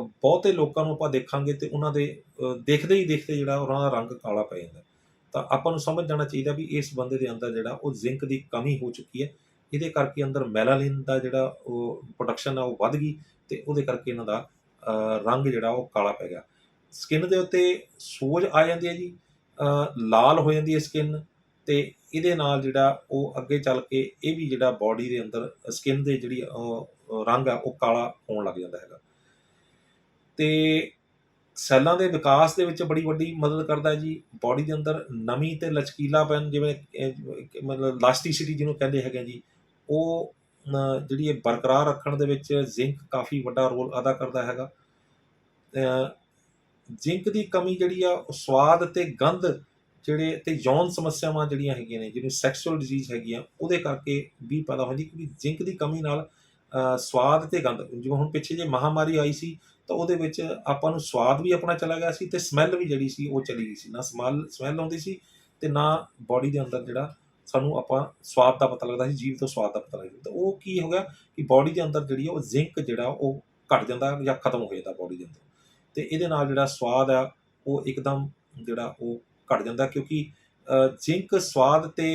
Speaker 1: ਬਹੁਤੇ ਲੋਕਾਂ ਨੂੰ ਆਪਾਂ ਦੇਖਾਂਗੇ ਤੇ ਉਹਨਾਂ ਦੇ ਦੇਖਦੇ ਹੀ ਦੇਖਦੇ ਜਿਹੜਾ ਉਹਨਾਂ ਦਾ ਰੰਗ ਕਾਲਾ ਪੈ ਜਾਂਦਾ। ਤਾਂ ਆਪਾਂ ਨੂੰ ਸਮਝ ਜਾਣਾ ਚਾਹੀਦਾ ਵੀ ਇਸ ਬੰਦੇ ਦੇ ਅੰਦਰ ਜਿਹੜਾ ਉਹ ਜ਼ਿੰਕ ਦੀ ਕਮੀ ਹੋ ਚੁੱਕੀ ਹੈ। ਇਹਦੇ ਕਰਕੇ ਅੰਦਰ ਮੈਲਾਨਿਨ ਦਾ ਜਿਹੜਾ ਉਹ ਪ੍ਰੋਡਕਸ਼ਨ ਆ ਉਹ ਵੱਧ ਗਈ ਤੇ ਉਹਦੇ ਕਰਕੇ ਇਹਨਾਂ ਦਾ ਰੰਗ ਜਿਹੜਾ ਉਹ ਕਾਲਾ ਪੈ ਗਿਆ। ਸਕਿਨ ਦੇ ਉੱਤੇ ਸੋਜ ਆ ਜਾਂਦੀ ਹੈ ਜੀ ਲਾਲ ਹੋ ਜਾਂਦੀ ਹੈ ਸਕਿਨ ਤੇ ਇਹਦੇ ਨਾਲ ਜਿਹੜਾ ਉਹ ਅੱਗੇ ਚੱਲ ਕੇ ਇਹ ਵੀ ਜਿਹੜਾ ਬਾਡੀ ਦੇ ਅੰਦਰ ਸਕਿਨ ਦੇ ਜਿਹੜੀ ਰੰਗ ਆ ਉਹ ਕਾਲਾ ਹੋਣ ਲੱਗ ਜਾਂਦਾ ਹੈਗਾ। ਤੇ ਸੈੱਲਾਂ ਦੇ ਵਿਕਾਸ ਦੇ ਵਿੱਚ ਬੜੀ ਵੱਡੀ ਮਦਦ ਕਰਦਾ ਹੈ ਜੀ। ਬਾਡੀ ਦੇ ਅੰਦਰ ਨਮੀ ਤੇ ਲਚਕੀਲਾਪਨ ਜਿਵੇਂ ਮਤਲਬ ਲਾਸਟਿਸਿਟੀ ਜਿਹਨੂੰ ਕਹਿੰਦੇ ਹੈਗੇ ਜੀ, ਉਹ ਜਿਹੜੀ ਇਹ ਬਰਕਰਾਰ ਰੱਖਣ ਦੇ ਵਿੱਚ ਜ਼ਿੰਕ ਕਾਫੀ ਵੱਡਾ ਰੋਲ ਅਦਾ ਕਰਦਾ ਹੈਗਾ। ਜ਼ਿੰਕ ਦੀ ਕਮੀ ਜਿਹੜੀ ਆ, ਉਹ ਸਵਾਦ ਤੇ ਗੰਧ ਜਿਹੜੇ ਤੇ ਯੌਨ ਸਮੱਸਿਆਵਾਂ ਜਿਹੜੀਆਂ ਹੈਗੀਆਂ ਨੇ ਜਿਵੇਂ ਸੈਕਸ਼ੂਅਲ ਡਿਜ਼ੀਜ਼ ਹੈਗੀਆਂ ਉਹਦੇ ਕਰਕੇ ਵੀ ਪੈਦਾ ਹੁੰਦੀ, ਕਿਉਂਕਿ ਜ਼ਿੰਕ ਦੀ ਕਮੀ ਨਾਲ ਸਵਾਦ ਤੇ ਗੰਧ, ਜਿਵੇਂ ਹੁਣ ਪਿੱਛੇ ਜੇ ਮਹਾਮਾਰੀ ਆਈ ਸੀ ਤਾਂ ਉਹਦੇ ਵਿੱਚ ਆਪਾਂ ਨੂੰ ਸਵਾਦ ਵੀ ਆਪਣਾ ਚਲਾ ਗਿਆ ਸੀ ਤੇ ਸਮੈਲ ਵੀ ਜਿਹੜੀ ਸੀ ਉਹ ਚਲੀ ਗਈ ਸੀ। ਨਾ ਸਮੈਲ ਸਮੈਲ ਆਉਂਦੀ ਸੀ ਤੇ ਨਾ ਬਾਡੀ ਦੇ ਅੰਦਰ ਜਿਹੜਾ ਸਾਨੂੰ ਆਪਾਂ ਸਵਾਦ ਦਾ ਪਤਾ ਲੱਗਦਾ ਸੀ, ਜੀਵ ਤੋਂ ਸਵਾਦ ਦਾ ਪਤਾ ਲੱਗਦਾ ਤਾਂ ਉਹ ਕੀ ਹੋ ਗਿਆ ਕਿ ਬਾਡੀ ਦੇ ਅੰਦਰ ਜਿਹੜੀ ਆ ਉਹ ਜ਼ਿੰਕ ਜਿਹੜਾ ਉਹ ਘਟ ਜਾਂਦਾ ਜਾਂ ਖਤਮ ਹੋ ਜਾਂਦਾ ਬਾਡੀ ਦੇ ਅੰਦਰ। ਤੇ ਇਹਦੇ ਨਾਲ ਜਿਹੜਾ ਸਵਾਦ ਆ, ਉਹ ਇੱਕਦਮ ਜਿਹੜਾ ਉਹ ਘਟ ਜਾਂਦਾ ਕਿਉਂਕਿ ਜ਼ਿੰਕ ਸਵਾਦ ਤੇ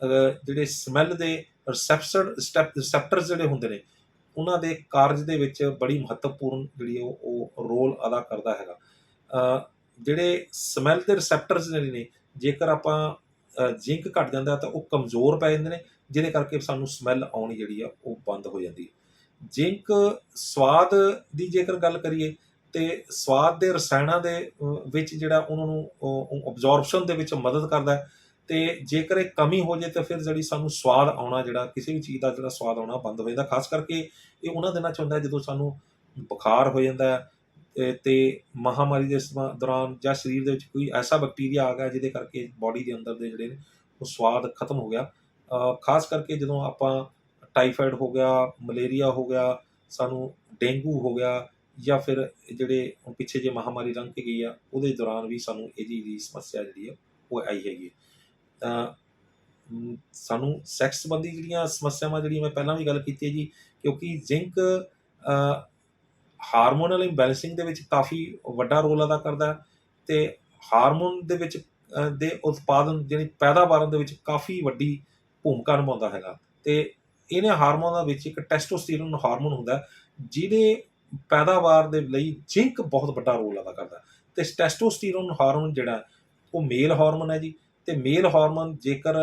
Speaker 1: ਜਿਹੜੇ ਸਮੈਲ ਦੇ ਰਿਸੈਪਟਰ ਰਿਸੈਪਟਰਸ ਜਿਹੜੇ ਹੁੰਦੇ ਨੇ ਉਹਨਾਂ ਦੇ ਕਾਰਜ ਦੇ ਵਿੱਚ ਬੜੀ ਮਹੱਤਵਪੂਰਨ ਜਿਹੜੀ ਉਹ ਉਹ ਰੋਲ ਅਦਾ ਕਰਦਾ ਹੈਗਾ। ਜਿਹੜੇ ਸਮੈਲ ਦੇ ਰਿਸੈਪਟਰਸ ਜਿਹੜੇ ਨੇ, ਜੇਕਰ ਆਪਾਂ ਜ਼ਿੰਕ ਘਟ ਜਾਂਦਾ ਤਾਂ ਉਹ ਕਮਜ਼ੋਰ ਪੈ ਜਾਂਦੇ ਨੇ, ਜਿਹਦੇ ਕਰਕੇ ਸਾਨੂੰ ਸਮੈਲ ਆਉਣੀ ਜਿਹੜੀ ਆ ਉਹ ਬੰਦ ਹੋ ਜਾਂਦੀ ਹੈ। ਜ਼ਿੰਕ ਸਵਾਦ ਦੀ ਜੇਕਰ ਗੱਲ ਕਰੀਏ, ਤੇ ਸਵਾਦ ਦੇ ਰਸਾਇਣਾਂ ਦੇ ਵਿੱਚ ਜਿਹੜਾ ਉਹਨਾਂ ਨੂੰ ਅਬਜ਼ੌਰਪਸ਼ਨ ਦੇ ਵਿੱਚ ਮਦਦ ਕਰਦਾ ਹੈ। ਤੇ ਜੇਕਰ ਇਹ ਕਮੀ ਹੋ ਜੇ ਤਾਂ ਫਿਰ ਜਿਹੜੀ ਸਾਨੂੰ ਸਵਾਦ ਆਉਣਾ, ਜਿਹੜਾ ਕਿਸੇ ਵੀ ਚੀਜ਼ ਦਾ ਜਿਹੜਾ ਸਵਾਦ ਆਉਣਾ ਬੰਦ ਹੋ ਜਾਂਦਾ ਖਾਸ ਕਰਕੇ ਇਹ ਉਹਨਾਂ ਦਿਨਾਂ ਚ ਹੁੰਦਾ ਜਦੋਂ ਸਾਨੂੰ ਬੁਖਾਰ ਹੋ ਜਾਂਦਾ ਹੈ ਤੇ- ਤੇ ਮਹਾਮਾਰੀ ਦੇ ਸਮਾ- ਦੌਰਾਨ ਜਾਂ ਸਰੀਰ ਦੇ ਵਿੱਚ ਕੋਈ ਐਸਾ ਬੈਕਟੀਰੀਆ ਆ ਗਿਆ ਜਿਹਦੇ ਕਰਕੇ ਬਾਡੀ ਦੇ ਅੰਦਰ ਦੇ ਜਿਹੜੇ ਨੇ ਉਹ ਸਵਾਦ ਖਤਮ ਹੋ ਗਿਆ ਖਾਸ ਕਰਕੇ ਜਦੋਂ ਆਪਾਂ ਟਾਈਫਾਇਡ ਹੋ ਗਿਆ, ਮਲੇਰੀਆ ਹੋ ਗਿਆ, ਸਾਨੂੰ ਡੇਂਗੂ ਹੋ ਗਿਆ ਜਾਂ ਫਿਰ ਜਿਹੜੇ ਪਿੱਛੇ ਜੇ ਮਹਾਮਾਰੀ ਲੰਘ ਕੇ ਗਈ ਆ, ਉਹਦੇ ਦੌਰਾਨ ਵੀ ਸਾਨੂੰ ਇਹ ਜੀ ਦੀ ਸਮੱਸਿਆ ਜਿਹੜੀ ਆ ਉਹ ਆਈ ਹੈਗੀ ਹੈ। ਤਾਂ ਸਾਨੂੰ ਸੈਕਸ ਸੰਬੰਧੀ ਜਿਹੜੀਆਂ ਸਮੱਸਿਆਵਾਂ ਜਿਹੜੀਆਂ ਮੈਂ ਪਹਿਲਾਂ ਵੀ ਗੱਲ ਕੀਤੀ ਹੈ ਜੀ, ਕਿਉਂਕਿ ਜ਼ਿੰਕ ਹਾਰਮੋਨਲ ਇੰਬੈਲੈਂਸਿੰਗ ਦੇ ਵਿੱਚ ਕਾਫੀ ਵੱਡਾ ਰੋਲ ਅਦਾ ਕਰਦਾ ਹੈ ਤੇ ਹਾਰਮੋਨ ਦੇ ਵਿੱਚ ਦੇ ਉਤਪਾਦਨ ਜਿਹੜੀ ਪੈਦਾਵਾਰ ਦੇ ਵਿੱਚ ਕਾਫੀ ਵੱਡੀ ਭੂਮਿਕਾ ਨਿਭਾਉਂਦਾ ਹੈਗਾ ਤੇ ਇਹਨੇ ਹਾਰਮੋਨਾਂ ਵਿੱਚ ਇੱਕ ਟੈਸਟੋਸਟੀਰੋਨ ਹਾਰਮੋਨ ਹੁੰਦਾ ਜਿਹਦੇ ਪੈਦਾਵਾਰ ਦੇ ਲਈ ਜ਼ਿੰਕ ਬਹੁਤ ਵੱਡਾ ਰੋਲ ਅਦਾ ਕਰਦਾ ਹੈ। ਤੇ ਟੈਸਟੋਸਟੇਰੋਨ ਹਾਰਮੋਨ ਜਿਹੜਾ ਉਹ ਮੇਲ ਹਾਰਮੋਨ ਹੈ ਜੀ ਤੇ ਮੇਲ ਹਾਰਮੋਨ ਜੇਕਰ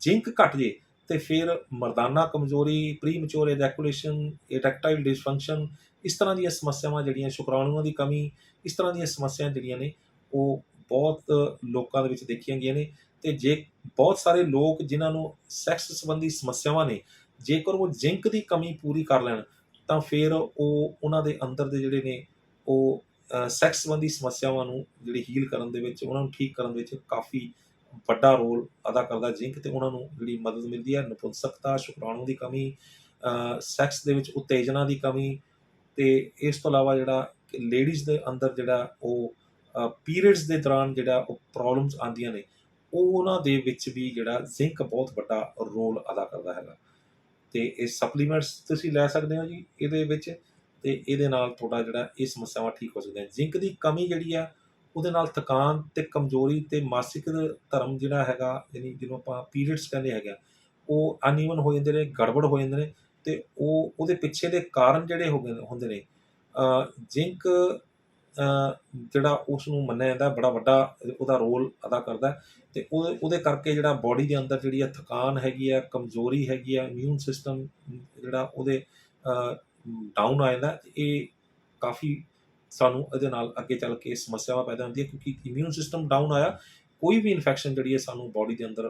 Speaker 1: ਜ਼ਿੰਕ ਘਟ ਜੇ, ਤੇ ਫਿਰ ਮਰਦਾਨਾ ਕਮਜ਼ੋਰੀ ਪ੍ਰੀਮੈਚੁਰ ਏਜੈਕੂਲੇਸ਼ਨ ਇਰੈਕਟਾਈਲ ਡਿਸਫੰਕਸ਼ਨ ਇਸ ਤਰ੍ਹਾਂ ਦੀਆਂ ਸਮੱਸਿਆਵਾਂ ਜਿਹੜੀਆਂ ਸ਼ੁਕਰਾਣੂਆਂ ਦੀ ਕਮੀ, ਇਸ ਤਰ੍ਹਾਂ ਦੀਆਂ ਸਮੱਸਿਆਵਾਂ ਜਿਹੜੀਆਂ ਨੇ, ਉਹ ਬਹੁਤ ਲੋਕਾਂ ਦੇ ਵਿੱਚ ਦੇਖੀਆਂ ਗਈਆਂ ਨੇ। ਤੇ ਜੇ ਬਹੁਤ ਸਾਰੇ ਲੋਕ ਜਿਨ੍ਹਾਂ ਨੂੰ ਸੈਕਸ ਸੰਬੰਧੀ ਸਮੱਸਿਆਵਾਂ ਨੇ, ਜੇਕਰ ਉਹ ਜ਼ਿੰਕ ਦੀ ਕਮੀ ਪੂਰੀ ਕਰ ਲੈਣ, ਤਾਂ ਫਿਰ ਉਹ ਉਹਨਾਂ ਦੇ ਅੰਦਰ ਦੇ ਜਿਹੜੇ ਨੇ, ਉਹ ਸੈਕਸ ਸੰਬੰਧੀ ਸਮੱਸਿਆਵਾਂ ਨੂੰ ਜਿਹੜੀ ਹੀਲ ਕਰਨ ਦੇ ਵਿੱਚ, ਉਹਨਾਂ ਨੂੰ ਠੀਕ ਕਰਨ ਦੇ ਵਿੱਚ ਕਾਫੀ ਵੱਡਾ ਰੋਲ ਅਦਾ ਕਰਦਾ ਜ਼ਿੰਕ ਤੇ ਉਹਨਾਂ ਨੂੰ ਜਿਹੜੀ ਮਦਦ ਮਿਲਦੀ ਹੈ, ਨਪੁੰਸਕਤਾ, ਸ਼ੁਕਰਾਣੂ ਦੀ ਕਮੀ ਸੈਕਸ ਦੇ ਵਿੱਚ ਉਤੇਜਨਾ ਦੀ ਕਮੀ ਤੇ ਇਸ ਤੋਂ ਇਲਾਵਾ ਜਿਹੜਾ ਲੇਡੀਜ਼ ਦੇ ਅੰਦਰ ਜਿਹੜਾ ਉਹ ਪੀਰੀਅਡਸ ਦੇ ਦੌਰਾਨ ਜਿਹੜਾ ਉਹ ਪ੍ਰੋਬਲਮਸ ਆਉਂਦੀਆਂ ਨੇ, ਉਹ ਉਹਨਾਂ ਦੇ ਵਿੱਚ ਵੀ ਜਿਹੜਾ ਜ਼ਿੰਕ ਬਹੁਤ ਵੱਡਾ ਰੋਲ ਅਦਾ ਕਰਦਾ ਹੈਗਾ। ਤੇ ਇਹ ਸਪਲੀਮੈਂਟਸ ਤੁਸੀਂ ਲੈ ਸਕਦੇ ਹੋ ਜੀ ਇਹਦੇ ਵਿੱਚ ਤੇ ਇਹਦੇ ਨਾਲ ਤੁਹਾਡਾ ਜਿਹੜਾ ਇਹ ਸਮੱਸਿਆਵਾਂ ਠੀਕ ਹੋ ਸਕਦੀਆਂ ਜ਼ਿੰਕ ਦੀ ਕਮੀ ਜਿਹੜੀ ਆ ਉਹਦੇ ਨਾਲ ਥਕਾਨ ਤੇ ਕਮਜ਼ੋਰੀ ਤੇ ਮਾਸਿਕ ਧਰਮ ਜਿਹੜਾ ਹੈਗਾ ਯਾਨੀ ਜਿਹਨੂੰ ਆਪਾਂ ਪੀਰੀਅਡਸ ਕਹਿੰਦੇ ਹੈਗੇ ਆ, ਉਹ ਅਨਈਵਨ ਹੋ ਜਾਂਦੇ ਨੇ ਗੜਬੜ ਹੋ ਜਾਂਦੇ ਨੇ ਤੇ ਉਹ ਉਹਦੇ ਪਿੱਛੇ ਦੇ ਕਾਰਨ ਜਿਹੜੇ ਹੋ ਗਏ ਹੁੰਦੇ ਨੇ ਜ਼ਿੰਕ ਜਿਹੜਾ ਉਸ ਨੂੰ ਮੰਨਿਆ ਜਾਂਦਾ ਬੜਾ ਵੱਡਾ ਉਹਦਾ ਰੋਲ ਅਦਾ ਕਰਦਾ ਹੈ ਤੇ ਉਹ ਉਹਦੇ ਕਰਕੇ ਜਿਹੜਾ ਬਾਡੀ ਦੇ ਅੰਦਰ ਜਿਹੜੀ ਆ ਥਕਾਨ ਹੈਗੀ ਆ ਕਮਜ਼ੋਰੀ ਹੈਗੀ ਆ ਇਮਿਊਨ ਸਿਸਟਮ ਜਿਹੜਾ ਉਹਦੇ ਡਾਊਨ ਆ ਜਾਂਦਾ ਤੇ ਇਹ ਕਾਫੀ ਸਾਨੂੰ ਇਹਦੇ ਨਾਲ ਅੱਗੇ ਚੱਲ ਕੇ ਸਮੱਸਿਆਵਾਂ ਪੈਦਾ ਹੁੰਦੀਆਂ ਕਿਉਂਕਿ ਇਮਿਊਨ ਸਿਸਟਮ ਡਾਊਨ ਆਇਆ, ਕੋਈ ਵੀ ਇਨਫੈਕਸ਼ਨ ਜਿਹੜੀ ਹੈ ਸਾਨੂੰ ਬਾਡੀ ਦੇ ਅੰਦਰ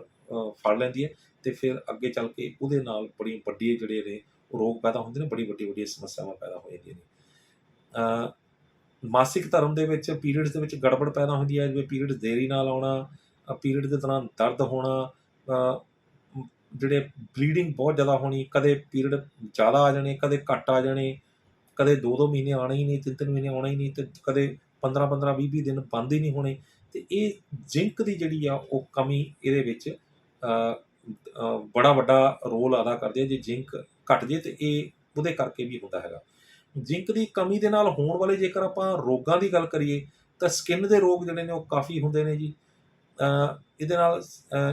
Speaker 1: ਫੜ ਲੈਂਦੀ ਹੈ ਤੇ ਫਿਰ ਅੱਗੇ ਚੱਲ ਕੇ ਉਹਦੇ ਨਾਲ ਬੜੀ ਵੱਡੀ ਜਿਹੜੇ ਨੇ ਰੋਗ ਪੈਦਾ ਹੁੰਦੇ ਨੇ, ਬੜੀ ਵੱਡੀ ਵੱਡੀ ਸਮੱਸਿਆਵਾਂ ਪੈਦਾ ਹੋ ਜਾਂਦੀਆਂ ਨੇ। ਮਾਸਿਕ ਧਰਮ ਦੇ ਵਿੱਚ ਪੀਰੀਅਡਸ ਦੇ ਵਿੱਚ ਗੜਬੜ ਪੈਦਾ ਹੁੰਦੀ ਹੈ, ਜਿਵੇਂ ਪੀਰੀਅਡਸ ਦੇਰੀ ਨਾਲ ਆਉਣਾ ਪੀਰੀਅਡ ਦੇ ਦੌਰਾਨ ਦਰਦ ਹੋਣਾ ਜਿਹੜੇ ਬਲੀਡਿੰਗ ਬਹੁਤ ਜ਼ਿਆਦਾ ਹੋਣੀ, ਕਦੇ ਪੀਰੀਅਡ ਜ਼ਿਆਦਾ ਆ ਜਾਣੇ, ਕਦੇ ਘੱਟ ਆ ਜਾਣੇ ਕਦੇ 2-2 ਮਹੀਨੇ ਆਉਣਾ ਹੀ ਨਹੀਂ ਤਿੰਨ ਤਿੰਨ ਮਹੀਨੇ ਆਉਣਾ ਹੀ ਨਹੀਂ ਤੇ ਕਦੇ 15-15 20-20 ਦਿਨ ਬੰਦ ਹੀ ਨਹੀਂ ਹੋਣੇ। ਤੇ ਇਹ ਜ਼ਿੰਕ ਦੀ ਜਿਹੜੀ ਆ ਉਹ ਕਮੀ ਇਹਦੇ ਵਿੱਚ ਬੜਾ ਵੱਡਾ ਰੋਲ ਅਦਾ ਕਰਦੀ ਹੈ ਜੇ ਜ਼ਿੰਕ ਘਟ ਜੇ ਤੇ ਇਹ ਉਹਦੇ ਕਰਕੇ ਵੀ ਹੁੰਦਾ ਹੈਗਾ। ਜ਼ਿੰਕ ਦੀ ਕਮੀ ਦੇ ਨਾਲ ਹੋਣ ਵਾਲੇ ਜੇਕਰ ਆਪਾਂ ਰੋਗਾਂ ਦੀ ਗੱਲ ਕਰੀਏ ਤਾਂ ਸਕਿਨ ਦੇ ਰੋਗ ਜਿਹੜੇ ਨੇ ਉਹ ਕਾਫੀ ਹੁੰਦੇ ਨੇ ਜੀ। ਇਹਦੇ ਨਾਲ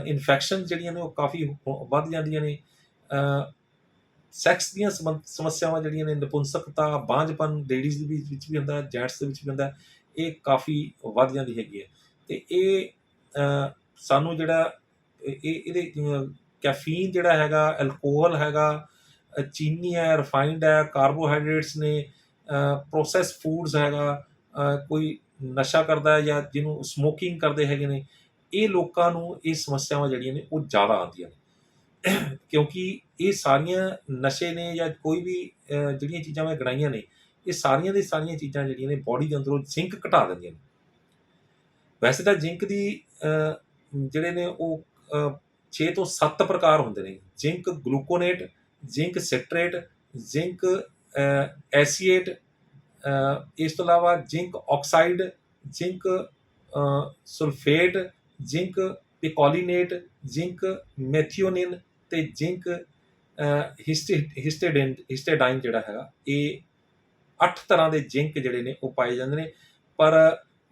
Speaker 1: ਇਨਫੈਕਸ਼ਨ ਜਿਹੜੀਆਂ ਨੇ ਉਹ ਕਾਫੀ ਵੱਧ ਜਾਂਦੀਆਂ ਨੇ। ਸੈਕਸ ਦੀਆਂ ਸੰਬੰਧ- ਸਮੱਸਿਆਵਾਂ ਜਿਹੜੀਆਂ ਨੇ, ਨਪੁੰਸਕਤਾ, ਬਾਂਝਪਨ ਲੇਡੀਜ਼ ਦੇ ਵਿੱਚ ਵੀ ਹੁੰਦਾ ਜੈਂਟਸ ਦੇ ਵਿੱਚ ਵੀ ਹੁੰਦਾ, ਇਹ ਕਾਫੀ ਵੱਧ ਜਾਂਦੀ ਹੈਗੀ ਹੈ। ਤੇ ਇਹ ਸਾਨੂੰ ਜਿਹੜਾ, ਇਹ ਇਹਦੇ ਕੈਫੀਨ ਜਿਹੜਾ ਹੈਗਾ ਐਲਕੋਹਲ ਹੈਗਾ ਚੀਨੀ ਹੈ ਰਿਫਾਈਨਡ ਹੈ ਕਾਰਬੋਹਾਈਡਰੇਟਸ ਨੇ ਪ੍ਰੋਸੈਸ ਫੂਡਸ ਹੈਗਾ ਕੋਈ ਨਸ਼ਾ ਕਰਦਾ ਹੈ ਜਾਂ ਜਿਹਨੂੰ ਸਮੋਕਿੰਗ ਕਰਦੇ ਹੈਗੇ ਨੇ, ਇਹ ਲੋਕਾਂ ਨੂੰ ਇਹ ਸਮੱਸਿਆਵਾਂ ਜਿਹੜੀਆਂ ਨੇ, ਉਹ ਜ਼ਿਆਦਾ ਆਉਂਦੀਆਂ ਨੇ। ਕਿਉਂਕਿ ਇਹ ਸਾਰੀਆਂ ਨਸ਼ੇ ਨੇ ਜਾਂ ਕੋਈ ਵੀ ਜਿਹੜੀਆਂ ਚੀਜ਼ਾਂ ਮੈਂ ਗਣਾਈਆਂ ਨੇ, ਇਹ ਸਾਰੀਆਂ ਦੀ ਸਾਰੀਆਂ ਚੀਜ਼ਾਂ ਜਿਹੜੀਆਂ ਨੇ ਬਾਡੀ ਦੇ ਅੰਦਰੋਂ ਜ਼ਿੰਕ ਘਟਾ ਦਿੰਦੀਆਂ ਨੇ। ਵੈਸੇ ਤਾਂ ਜ਼ਿੰਕ ਦੀ ਜਿਹੜੇ ਨੇ ਉਹ 6 ਤੋਂ 7 ਪ੍ਰਕਾਰ ਹੁੰਦੇ ਨੇ। Zinc gluconate zinc citrate zinc acetate ਇਸ ਤੋਂ ਇਲਾਵਾ zinc oxide zinc sulphate zinc picolinate zinc methionine ਤੇ ਜ਼ਿੰਕ ਹਿਸਟੇਡਿਨ ਹਿਸਟੇਡਾਈਨ ਜਿਹੜਾ ਹੈਗਾ, ਇਹ ਅੱਠ ਤਰ੍ਹਾਂ ਦੇ ਜ਼ਿੰਕ ਜਿਹੜੇ ਨੇ ਉਹ ਪਾਏ ਜਾਂਦੇ ਨੇ। ਪਰ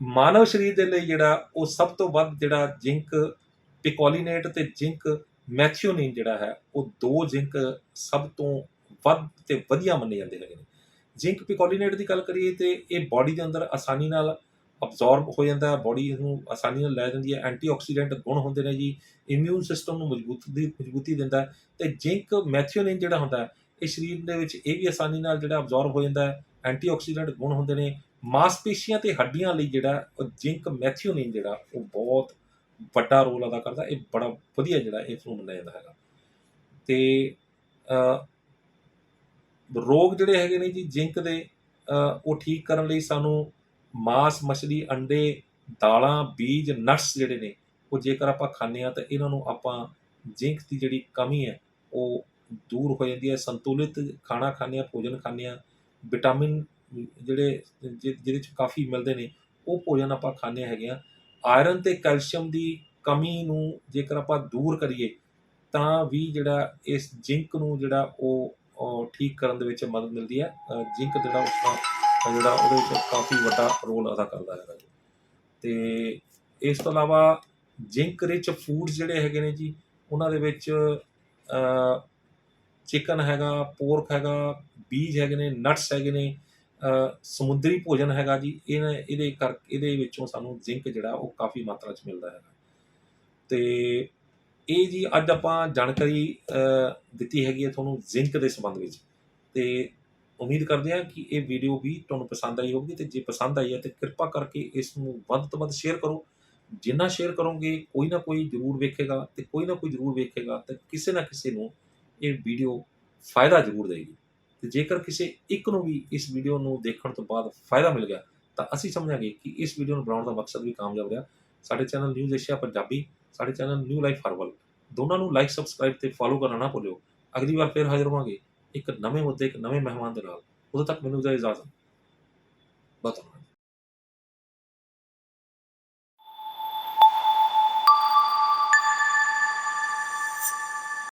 Speaker 1: ਮਾਨਵ ਸਰੀਰ ਦੇ ਲਈ ਜਿਹੜਾ ਉਹ ਸਭ ਤੋਂ ਵੱਧ ਜਿਹੜਾ ਜ਼ਿੰਕ ਪਿਕੋਲੀਨੇਟ ਤੇ ਜ਼ਿੰਕ ਮੈਥਿਓਨਿਨ ਜਿਹੜਾ ਹੈ, ਉਹ ਦੋ ਜ਼ਿੰਕ ਸਭ ਤੋਂ ਵੱਧ ਤੇ ਵਧੀਆ ਮੰਨੇ ਜਾਂਦੇ ਹੈਗੇ ਨੇ। ਜ਼ਿੰਕ ਪਿਕੋਲੀਨੇਟ ਦੀ ਗੱਲ ਕਰੀਏ ਤੇ ਇਹ ਬਾਡੀ ਦੇ ਅੰਦਰ ਆਸਾਨੀ ਨਾਲ ਅਬਜ਼ੌਰਬ ਹੋ ਜਾਂਦਾ ਹੈ ਬਾਡੀ ਨੂੰ ਆਸਾਨੀ ਨਾਲ ਲੈ ਜਾਂਦੀ ਹੈ ਐਂਟੀਆਕਸੀਡੈਂਟ ਗੁਣ ਹੁੰਦੇ ਨੇ ਜੀ ਇਮਿਊਨ ਸਿਸਟਮ ਨੂੰ ਮਜ਼ਬੂਤੀ ਮਜ਼ਬੂਤੀ ਦਿੰਦਾ ਹੈ ਤੇ ਜ਼ਿੰਕ ਮੈਥਿਓਨਿਨ ਜਿਹੜਾ ਹੁੰਦਾ ਹੈ, ਇਹ ਸਰੀਰ ਦੇ ਵਿੱਚ ਇਹ ਵੀ ਆਸਾਨੀ ਨਾਲ ਜਿਹੜਾ ਅਬਜ਼ੌਰਬ ਹੋ ਜਾਂਦਾ ਹੈ ਐਂਟੀਆਕਸੀਡੈਂਟ ਗੁਣ ਹੁੰਦੇ ਨੇ, ਮਾਸਪੇਸ਼ੀਆਂ ਤੇ ਹੱਡੀਆਂ ਲਈ ਜਿਹੜਾ, ਉਹ ਜ਼ਿੰਕ ਮੈਥਿਓਨਿਨ ਜਿਹੜਾ, ਉਹ ਬਹੁਤ ਵੱਡਾ ਰੋਲ ਅਦਾ ਕਰਦਾ, ਇਹ ਬੜਾ ਵਧੀਆ ਜਿਹੜਾ ਇਸ ਨੂੰ ਮੰਨਿਆ ਜਾਂਦਾ ਹੈਗਾ। ਤੇ ਰੋਗ ਜਿਹੜੇ ਹੈਗੇ ਨੇ ਜੀ ਜ਼ਿੰਕ ਦੇ ਉਹ ਠੀਕ ਕਰਨ ਲਈ ਸਾਨੂੰ ਮਾਸ, ਮਛਲੀ, ਅੰਡੇ, ਦਾਲਾਂ, ਬੀਜ ਨਟਸ ਜਿਹੜੇ ਨੇ, ਉਹ ਜੇਕਰ ਆਪਾਂ ਖਾਂਦੇ ਆ ਤਾਂ ਇਹਨਾਂ ਨੂੰ ਆਪਾਂ ਜ਼ਿੰਕ ਦੀ ਜਿਹੜੀ ਕਮੀ ਹੈ, ਉਹ ਦੂਰ ਹੋ ਜਾਂਦੀ ਹੈ, ਸੰਤੁਲਿਤ ਖਾਣਾ ਖਾਂਦੇ ਆ ਭੋਜਨ ਖਾਂਦੇ ਆ ਵਿਟਾਮਿਨ ਜਿਹੜੇ ਜਿ- ਜਿਹਦੇ ਚ ਕਾਫੀ ਮਿਲਦੇ ਨੇ, ਉਹ ਭੋਜਨ ਆਪਾਂ ਖਾਂਦੇ ਹੈਗੇ ਆ ਆਇਰਨ ਤੇ ਕੈਲਸ਼ੀਅਮ ਦੀ ਕਮੀ ਨੂੰ ਜੇਕਰ ਆਪਾਂ ਦੂਰ ਕਰੀਏ, ਤਾਂ ਵੀ ਜਿਹੜਾ ਇਸ ਜ਼ਿੰਕ ਨੂੰ ਜਿਹੜਾ ਉਹ ਠੀਕ ਕਰਨ ਦੇ ਵਿੱਚ ਮਦਦ ਮਿਲਦੀ ਹੈ। ਜ਼ਿੰਕ ਜਿਹੜਾ ਉਸਦਾ ਜਿਹੜਾ ਉਹਦੇ ਵਿੱਚ ਕਾਫੀ ਵੱਡਾ ਰੋਲ ਅਦਾ ਕਰਦਾ ਹੈਗਾ ਜੀ। ਤੇ ਇਸ ਤੋਂ ਇਲਾਵਾ ਜ਼ਿੰਕ ਰਿਚ ਫੂਡਸ ਜਿਹੜੇ ਹੈਗੇ ਨੇ ਜੀ, ਉਹਨਾਂ ਦੇ ਵਿੱਚ ਚਿਕਨ ਹੈਗਾ, ਪੋਰਕ ਹੈਗਾ, ਬੀਜ ਹੈਗੇ ਨੇ, ਨਟਸ ਹੈਗੇ ਨੇ ਸਮੁੰਦਰੀ ਭੋਜਨ ਹੈਗਾ ਜੀ, ਇਹ ਇਹਦੇ ਕਰ, ਇਹਦੇ ਵਿੱਚੋਂ ਸਾਨੂੰ ਜ਼ਿੰਕ ਜਿਹੜਾ ਉਹ ਕਾਫੀ ਮਾਤਰਾ 'ਚ ਮਿਲਦਾ ਹੈਗਾ। ਤੇ ਇਹ ਜੀ ਅੱਜ ਆਪਾਂ ਜਾਣਕਾਰੀ ਦਿੱਤੀ ਹੈਗੀ ਹੈ ਤੁਹਾਨੂੰ ਜ਼ਿੰਕ ਦੇ ਸੰਬੰਧ ਵਿੱਚ। ਤੇ ਉਮੀਦ ਕਰਦੇ ਹਾਂ ਕਿ ਇਹ ਵੀਡੀਓ ਵੀ ਤੁਹਾਨੂੰ ਪਸੰਦ ਆਈ ਹੋਵੇਗੀ ਤੇ ਜੇ ਪਸੰਦ ਆਈ ਹੈ ਤੇ ਕਿਰਪਾ ਕਰਕੇ ਇਸ ਨੂੰ ਵੱਧ ਤੋਂ ਵੱਧ ਸ਼ੇਅਰ ਕਰੋ। ਜਿੰਨਾ ਸ਼ੇਅਰ ਕਰੋਗੇ, ਕੋਈ ਨਾ ਕੋਈ ਜ਼ਰੂਰ ਵੇਖੇਗਾ ਤੇ ਕੋਈ ਨਾ ਕੋਈ ਜ਼ਰੂਰ ਵੇਖੇਗਾ ਤੇ ਕਿਸੇ ਨਾ ਕਿਸੇ ਨੂੰ ਇਹ ਵੀਡੀਓ ਫਾਇਦਾ ਜ਼ਰੂਰ ਦੇਗੀ ਤੇ ਜੇਕਰ ਕਿਸੇ ਇੱਕ ਨੂੰ ਵੀ ਇਸ ਵੀਡੀਓ ਨੂੰ ਦੇਖਣ ਤੋਂ ਬਾਅਦ ਫਾਇਦਾ ਮਿਲ ਗਿਆ, ਤਾਂ ਅਸੀਂ ਸਮਝਾਂਗੇ ਕਿ ਇਸ ਵੀਡੀਓ ਨੂੰ ਬਣਾਉਣ ਦਾ ਮਕਸਦ ਵੀ ਕਾਮਯਾਬ ਰਿਹਾ। ਸਾਡੇ ਚੈਨਲ ਨਿਊਜ਼ ਏਸ਼ੀਆ ਪੰਜਾਬੀ ਸਾਡੇ ਚੈਨਲ ਨਿਊ ਲਾਈਫ ਹਰਵਲ ਦੋਨਾਂ ਨੂੰ ਲਾਈਕ ਸਬਸਕ੍ਰਾਈਬ ਤੇ ਫੋਲੋ ਕਰਨਾ ਨਾ ਭੁੱਲਿਓ। ਅਗਲੀ ਵਾਰ ਫਿਰ ਹਾਜ਼ਰ ਹੋਵਾਂਗੇ। ਇੱਕ ਨਵੇਂ ਮੁੱਦੇ ਇੱਕ ਨਵੇਂ ਮਹਿਮਾਨ ਦੇ ਨਾਲ ਉਦੋਂ ਤੱਕ ਮੈਨੂੰ ਦਿਓ ਇਜਾਜ਼ਤ ਬਤਨ